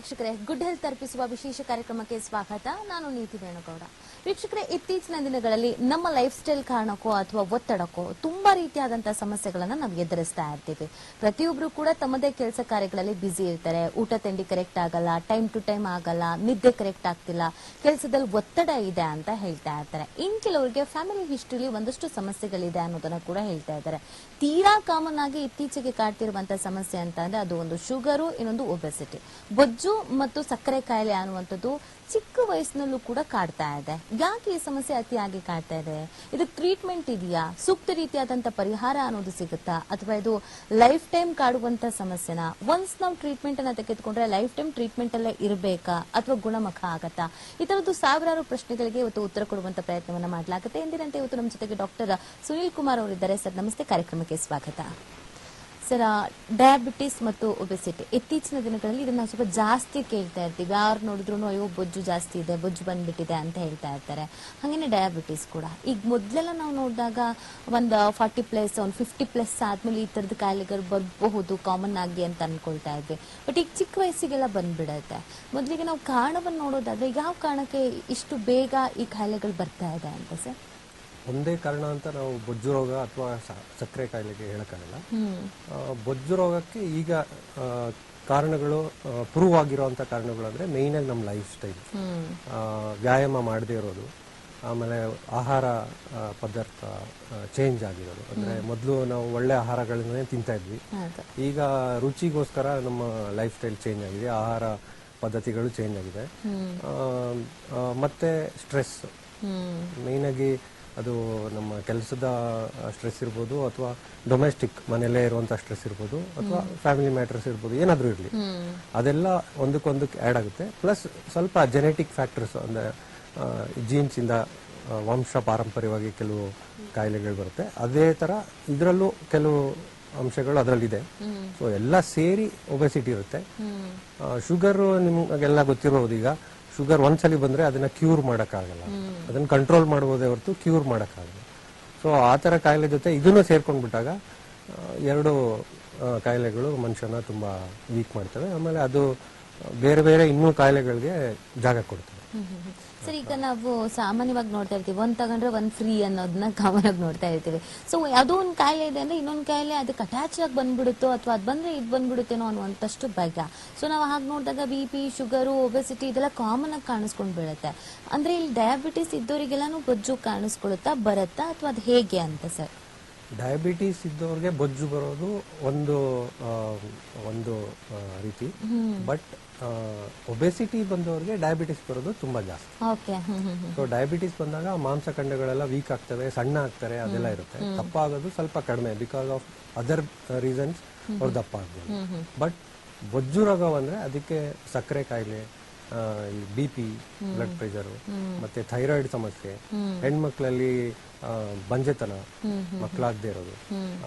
ವೀಕ್ಷಕರೇ, good health ಅರ್ಪಿಸುವ ವಿಶೇಷ ಕಾರ್ಯಕ್ರಮಕ್ಕೆ ಸ್ವಾಗತ. ನಾನು ನೀತಿ ವೇಣುಗೌಡ. ವೀಕ್ಷಕರೇ, ಇತ್ತೀಚಿನ ದಿನಗಳಲ್ಲಿ ನಮ್ಮ ಲೈಫ್ ಸ್ಟೈಲ್ ಕಾರಣಕ್ಕೋ ಅಥವಾ ಒತ್ತಡಕ್ಕೋ ತುಂಬಾ ರೀತಿಯಾದಂತಹ ಸಮಸ್ಯೆಗಳನ್ನ ನಾವು ಎದುರಿಸ್ತಾ ಇರ್ತೀವಿ. ಪ್ರತಿಯೊಬ್ರು ಕೂಡ ತಮ್ಮದೇ ಕೆಲಸ ಕಾರ್ಯಗಳಲ್ಲಿ ಬ್ಯುಸಿ ಇರ್ತಾರೆ. ಊಟ, ತಿಂಡಿ ಕರೆಕ್ಟ್ ಆಗಲ್ಲ ಟೈಮ್ ಟು ಟೈಮ್ ಆಗಲ್ಲ, ನಿದ್ದೆ ಕರೆಕ್ಟ್ ಆಗ್ತಿಲ್ಲ, ಕೆಲಸದಲ್ಲಿ ಒತ್ತಡ ಇದೆ ಅಂತ ಹೇಳ್ತಾ ಇರ್ತಾರೆ. ಇನ್ ಕೆಲವರಿಗೆ ಫ್ಯಾಮಿಲಿ ಹಿಸ್ಟ್ರಿಲಿ ಒಂದಷ್ಟು ಸಮಸ್ಯೆಗಳಿದೆ ಅನ್ನೋದನ್ನ ಕೂಡ ಹೇಳ್ತಾ ಇದ್ದಾರೆ. ತೀರಾ ಕಾಮನ್ ಆಗಿ ಇತ್ತೀಚೆಗೆ ಕಾಡ್ತಿರುವಂತಹ ಸಮಸ್ಯೆ ಅಂತ ಅಂದ್ರೆ ಅದು ಒಂದು ಶುಗರು ಇನ್ನೊಂದು ಒಬೆಸಿಟಿ ಬೊಜ್ಜು ಮತ್ತು ಸಕ್ಕರೆ ಕಾಯಿಲೆ ಅನ್ನುವಂಥದ್ದು ಚಿಕ್ಕ ವಯಸ್ಸಿನಲ್ಲೂ ಕೂಡ ಕಾಡ್ತಾ ಇದೆ. ಯಾಕೆ ಈ ಸಮಸ್ಯೆ ಅತಿಯಾಗಿ ಕಾಡ್ತಾ ಇದೆ? ಇದಕ್ಕೆ ಟ್ರೀಟ್ಮೆಂಟ್ ಇದೆಯಾ? ಸೂಕ್ತ ರೀತಿಯಾದಂತ ಪರಿಹಾರ ಅನ್ನೋದು ಸಿಗುತ್ತಾ? ಅಥವಾ ಇದು ಲೈಫ್ ಟೈಮ್ ಕಾಡುವಂತ ಸಮಸ್ಯೆನ? ಒನ್ಸ್ ನಾವು ಟ್ರೀಟ್ಮೆಂಟ್ ಅನ್ನ ತೆಗೆದುಕೊಂಡ್ರೆ ಲೈಫ್ ಟೈಮ್ ಟ್ರೀಟ್ಮೆಂಟ್ ಅಲ್ಲೇ ಇರಬೇಕಾ? ಅಥವಾ ಗುಣಮುಖ ಆಗತ್ತಾ? ಈ ತರದ್ದು ಸಾವಿರಾರು ಪ್ರಶ್ನೆಗಳಿಗೆ ಇವತ್ತು ಉತ್ತರ ಕೊಡುವಂತ ಪ್ರಯತ್ನವನ್ನ ಮಾಡಲಾಗುತ್ತೆ. ಎಂದಿನಂತೆ ಇವತ್ತು ನಮ್ಮ ಜೊತೆಗೆ ಡಾಕ್ಟರ್ ಸುನೀಲ್ ಕುಮಾರ್ ಅವರಿದ್ದಾರೆ. ಸರ್, ನಮಸ್ತೆ. ಕಾರ್ಯಕ್ರಮಕ್ಕೆ ಸ್ವಾಗತ. ಸರ್ ಡಯಾಬಿಟಿಸ್ ಮತ್ತು ಒಬೆಸಿಟಿ ಇತ್ತೀಚಿನ ದಿನಗಳಲ್ಲಿ ಇದನ್ನ ಸ್ವಲ್ಪ ಜಾಸ್ತಿ ಕೇಳ್ತಾ ಇರ್ತೀವಿ. ಯಾರು ನೋಡಿದ್ರು ಅಯ್ಯೋ, ಬೊಜ್ಜು ಜಾಸ್ತಿ ಇದೆ, ಬೊಜ್ಜು ಬಂದ್ಬಿಟ್ಟಿದೆ ಅಂತ ಹೇಳ್ತಾ ಇರ್ತಾರೆ. ಹಾಗೇನೆ ಡಯಾಬಿಟಿಸ್ ಕೂಡ. ಈಗ ಮೊದಲೆಲ್ಲ ನಾವು ನೋಡಿದಾಗ ಒಂದು ಫಾರ್ಟಿ ಪ್ಲಸ್ ಒಂದು ಫಿಫ್ಟಿ ಪ್ಲಸ್ ಆದ್ಮೇಲೆ ಈ ತರದ ಕಾಯಿಲೆಗಳು ಬರಬಹುದು ಕಾಮನ್ ಆಗಿ ಅಂತ ಅನ್ಕೊಳ್ತಾ ಇದ್ವಿ. ಬಟ್ ಈಗ ಚಿಕ್ಕ ವಯಸ್ಸಿಗೆಲ್ಲ ಬಂದ್ಬಿಡುತ್ತೆ. ಮೊದಲಿಗೆ ನಾವು ಕಾರಣವನ್ನು ನೋಡೋದಾದ್ರೆ, ಯಾವ ಕಾರಣಕ್ಕೆ ಇಷ್ಟು ಬೇಗ ಈ ಕಾಯಿಲೆಗಳು ಬರ್ತಾ ಇದೆ ಅಂತ ಸರ್? ಒಂದೇ ಕಾರಣ ಅಂತ ನಾವು ಬೊಜ್ಜು ರೋಗ ಅಥವಾ ಸಕ್ಕರೆ ಕಾಯಿಲೆಗೆ ಹೇಳಕ್ಕಾಗಲ್ಲ. ಬೊಜ್ಜು ರೋಗಕ್ಕೆ ಈಗ ಕಾರಣಗಳು ಪ್ರೂವ್ ಆಗಿರುವಂತ ಕಾರಣಗಳು ಅಂದ್ರೆ ಮೇಯ್ನ್ ಆಗಿ ನಮ್ಮ ಲೈಫ್ ಸ್ಟೈಲ್. ವ್ಯಾಯಾಮ ಮಾಡದೇ ಇರೋದು ಆಮೇಲೆ ಆಹಾರ ಪದಾರ್ಥ ಚೇಂಜ್ ಆಗಿರೋದು. ಅಂದ್ರೆ ಮೊದಲು ನಾವು ಒಳ್ಳೆ ಆಹಾರಗಳನ್ನೇ ತಿಂತಾ ಇದ್ವಿ. ಈಗ ರುಚಿಗೋಸ್ಕರ ನಮ್ಮ ಲೈಫ್ ಸ್ಟೈಲ್ ಚೇಂಜ್ ಆಗಿದೆ ಆಹಾರ ಪದ್ಧತಿಗಳು ಚೇಂಜ್ ಆಗಿದೆ. ಮತ್ತೆ ಸ್ಟ್ರೆಸ್ ಹ್ಮ್. ಮೇಯ್ನ್ ಆಗಿ ಅದು ನಮ್ಮ ಕೆಲಸದ ಸ್ಟ್ರೆಸ್ ಇರ್ಬೋದು ಅಥವಾ ಡೊಮೆಸ್ಟಿಕ್ ಮನೆಯಲ್ಲೇ ಇರುವಂತಹ ಸ್ಟ್ರೆಸ್ ಇರ್ಬೋದು ಅಥವಾ ಫ್ಯಾಮಿಲಿ ಮ್ಯಾಟರ್ಸ್ ಇರ್ಬೋದು ಏನಾದರೂ ಇರಲಿ. ಅದೆಲ್ಲ ಒಂದಕ್ಕೊಂದಕ್ಕೆ ಆ್ಯಡ್ ಆಗುತ್ತೆ. ಪ್ಲಸ್ ಸ್ವಲ್ಪ ಜೆನೆಟಿಕ್ ಫ್ಯಾಕ್ಟರ್ಸ್ ಅಂದ್ರೆ ಜೀನ್ಸ್ ಇಂದ ವಂಶ ಪಾರಂಪರ್ಯವಾಗಿ ಕೆಲವು ಕಾಯಿಲೆಗಳು ಬರುತ್ತೆ. ಅದೇ ತರ ಇದರಲ್ಲೂ ಕೆಲವು ಅಂಶಗಳು ಅದರಲ್ಲಿದೆ. ಸೊ ಎಲ್ಲ ಸೇರಿ ಒಬೆಸಿಟಿ ಇರುತ್ತೆ. ಶುಗರು ಶುಗರ್ ನಿಮ್ಗೆಲ್ಲ ಗೊತ್ತಿರಬಹುದು ಈಗ. ಶುಗರ್ ಒಂದ್ಸಲಿ ಬಂದ್ರೆ ಅದನ್ನ ಕ್ಯೂರ್ ಮಾಡೋಕ್ಕಾಗಲ್ಲ. ಅದನ್ನ ಕಂಟ್ರೋಲ್ ಮಾಡಬಹುದೇ ಹೊರತು ಕ್ಯೂರ್ ಮಾಡೋಕ್ಕಾಗಲ್ಲ. ಸೊ ಆ ತರ ಕಾಯಿಲೆ ಜೊತೆ ಇದನ್ನು ಸೇರ್ಕೊಂಡ್ಬಿಟ್ಟಾಗ ಬಿಟ್ಟಾಗ ಎರಡು ಕಾಯಿಲೆಗಳು ಮನುಷ್ಯನ ತುಂಬಾ ವೀಕ್ ಮಾಡ್ತವೆ. ಆಮೇಲೆ ಅದು ಬೇರೆ ಬೇರೆ ಇನ್ನೂ ಕಾಯಿಲೆಗಳಿಗೆ ಜಾಗ ಕೊಡ್ತವೆ. ಸರ್ ಈಗ ನಾವು ಸಾಮಾನ್ಯವಾಗಿ ನೋಡ್ತಾ ಇರ್ತೀವಿ. ಒಂದ್ ತಗೊಂಡ್ರೆ ಒಂದ್ ಫ್ರೀ ಅನ್ನೋದನ್ನ ಕಾಮನ್ ಆಗಿ ನೋಡ್ತಾ ಇರ್ತೀವಿ. ಸೊ ಯಾವುದೋ ಒಂದ್ ಕಾಯಿಲೆ ಇದೆ ಅಂದ್ರೆ ಇನ್ನೊಂದ್ ಕಾಯಿಲೆ ಅದಕ್ಕೆ ಅಟ್ಯಾಚ್ ಆಗಿ ಬಂದ್ಬಿಡುತ್ತೋ ಅಥವಾ ಅದ್ ಬಂದ್ರೆ ಇದ್ ಬಂದ್ಬಿಡುತ್ತೇನೋ ಅನ್ನುವಂತಷ್ಟು ಭಯ. ಸೊ ನಾವು ಹಾಗೆ ನೋಡಿದಾಗ ಬಿ ಪಿ ಶುಗರು ಒಬೆಸಿಟಿ ಇದೆಲ್ಲ ಕಾಮನ್ ಆಗಿ ಕಾಣಿಸ್ಕೊಂಡ್ ಬೀಳುತ್ತೆ. ಅಂದ್ರೆ ಇಲ್ಲಿ ಡಯಾಬಿಟಿಸ್ ಇದ್ದವರಿಗೆಲ್ಲಾನು ಬೊಜ್ಜು ಕಾಣಿಸ್ಕೊಳ್ಳುತ್ತಾ ಬರುತ್ತಾ ಅಥವಾ ಅದು ಹೇಗೆ ಅಂತ ಸರ್? ಡಯಾಬಿಟೀಸ್ ಇದ್ದವ್ರಿಗೆ ಬೊಜ್ಜು ಬರೋದು ಒಂದು ಒಂದು ರೀತಿ. ಬಟ್ ಒಬೆಸಿಟಿ ಬಂದವರಿಗೆ ಡಯಾಬಿಟಿಸ್ ಬರೋದು ತುಂಬಾ ಜಾಸ್ತಿ. ಓಕೆ ಸೊ ಡಯಾಬಿಟಿಸ್ ಬಂದಾಗ ಮಾಂಸಖಂಡಗಳೆಲ್ಲ ವೀಕ್ ಆಗ್ತವೆ ಸಣ್ಣ ಆಗ್ತಾರೆ ಅದೆಲ್ಲ ಇರುತ್ತೆ. ದಪ್ಪ ಆಗೋದು ಸ್ವಲ್ಪ ಕಡಿಮೆ ಬಿಕಾಸ್ ಆಫ್ ಅದರ್ ರೀಸನ್ಸ್ ಅವ್ರು ದಪ್ಪ ಆಗ್ಬೋದು ಬಟ್ ಬೊಜ್ಜು ರೋಗ ಬಂದ್ರೆ ಅದಕ್ಕೆ ಸಕ್ಕರೆ ಕಾಯಿಲೆ ಬಿ ಪಿ ಬ್ಲಡ್ ಪ್ರೆಷರ್ ಮತ್ತೆ ಥೈರಾಯ್ಡ್ ಸಮಸ್ಯೆ ಹೆಣ್ಮಕ್ಳಲ್ಲಿ ಬಂಜೆತನ ಮಕ್ಕಳಾಗದೇ ಇರೋದು.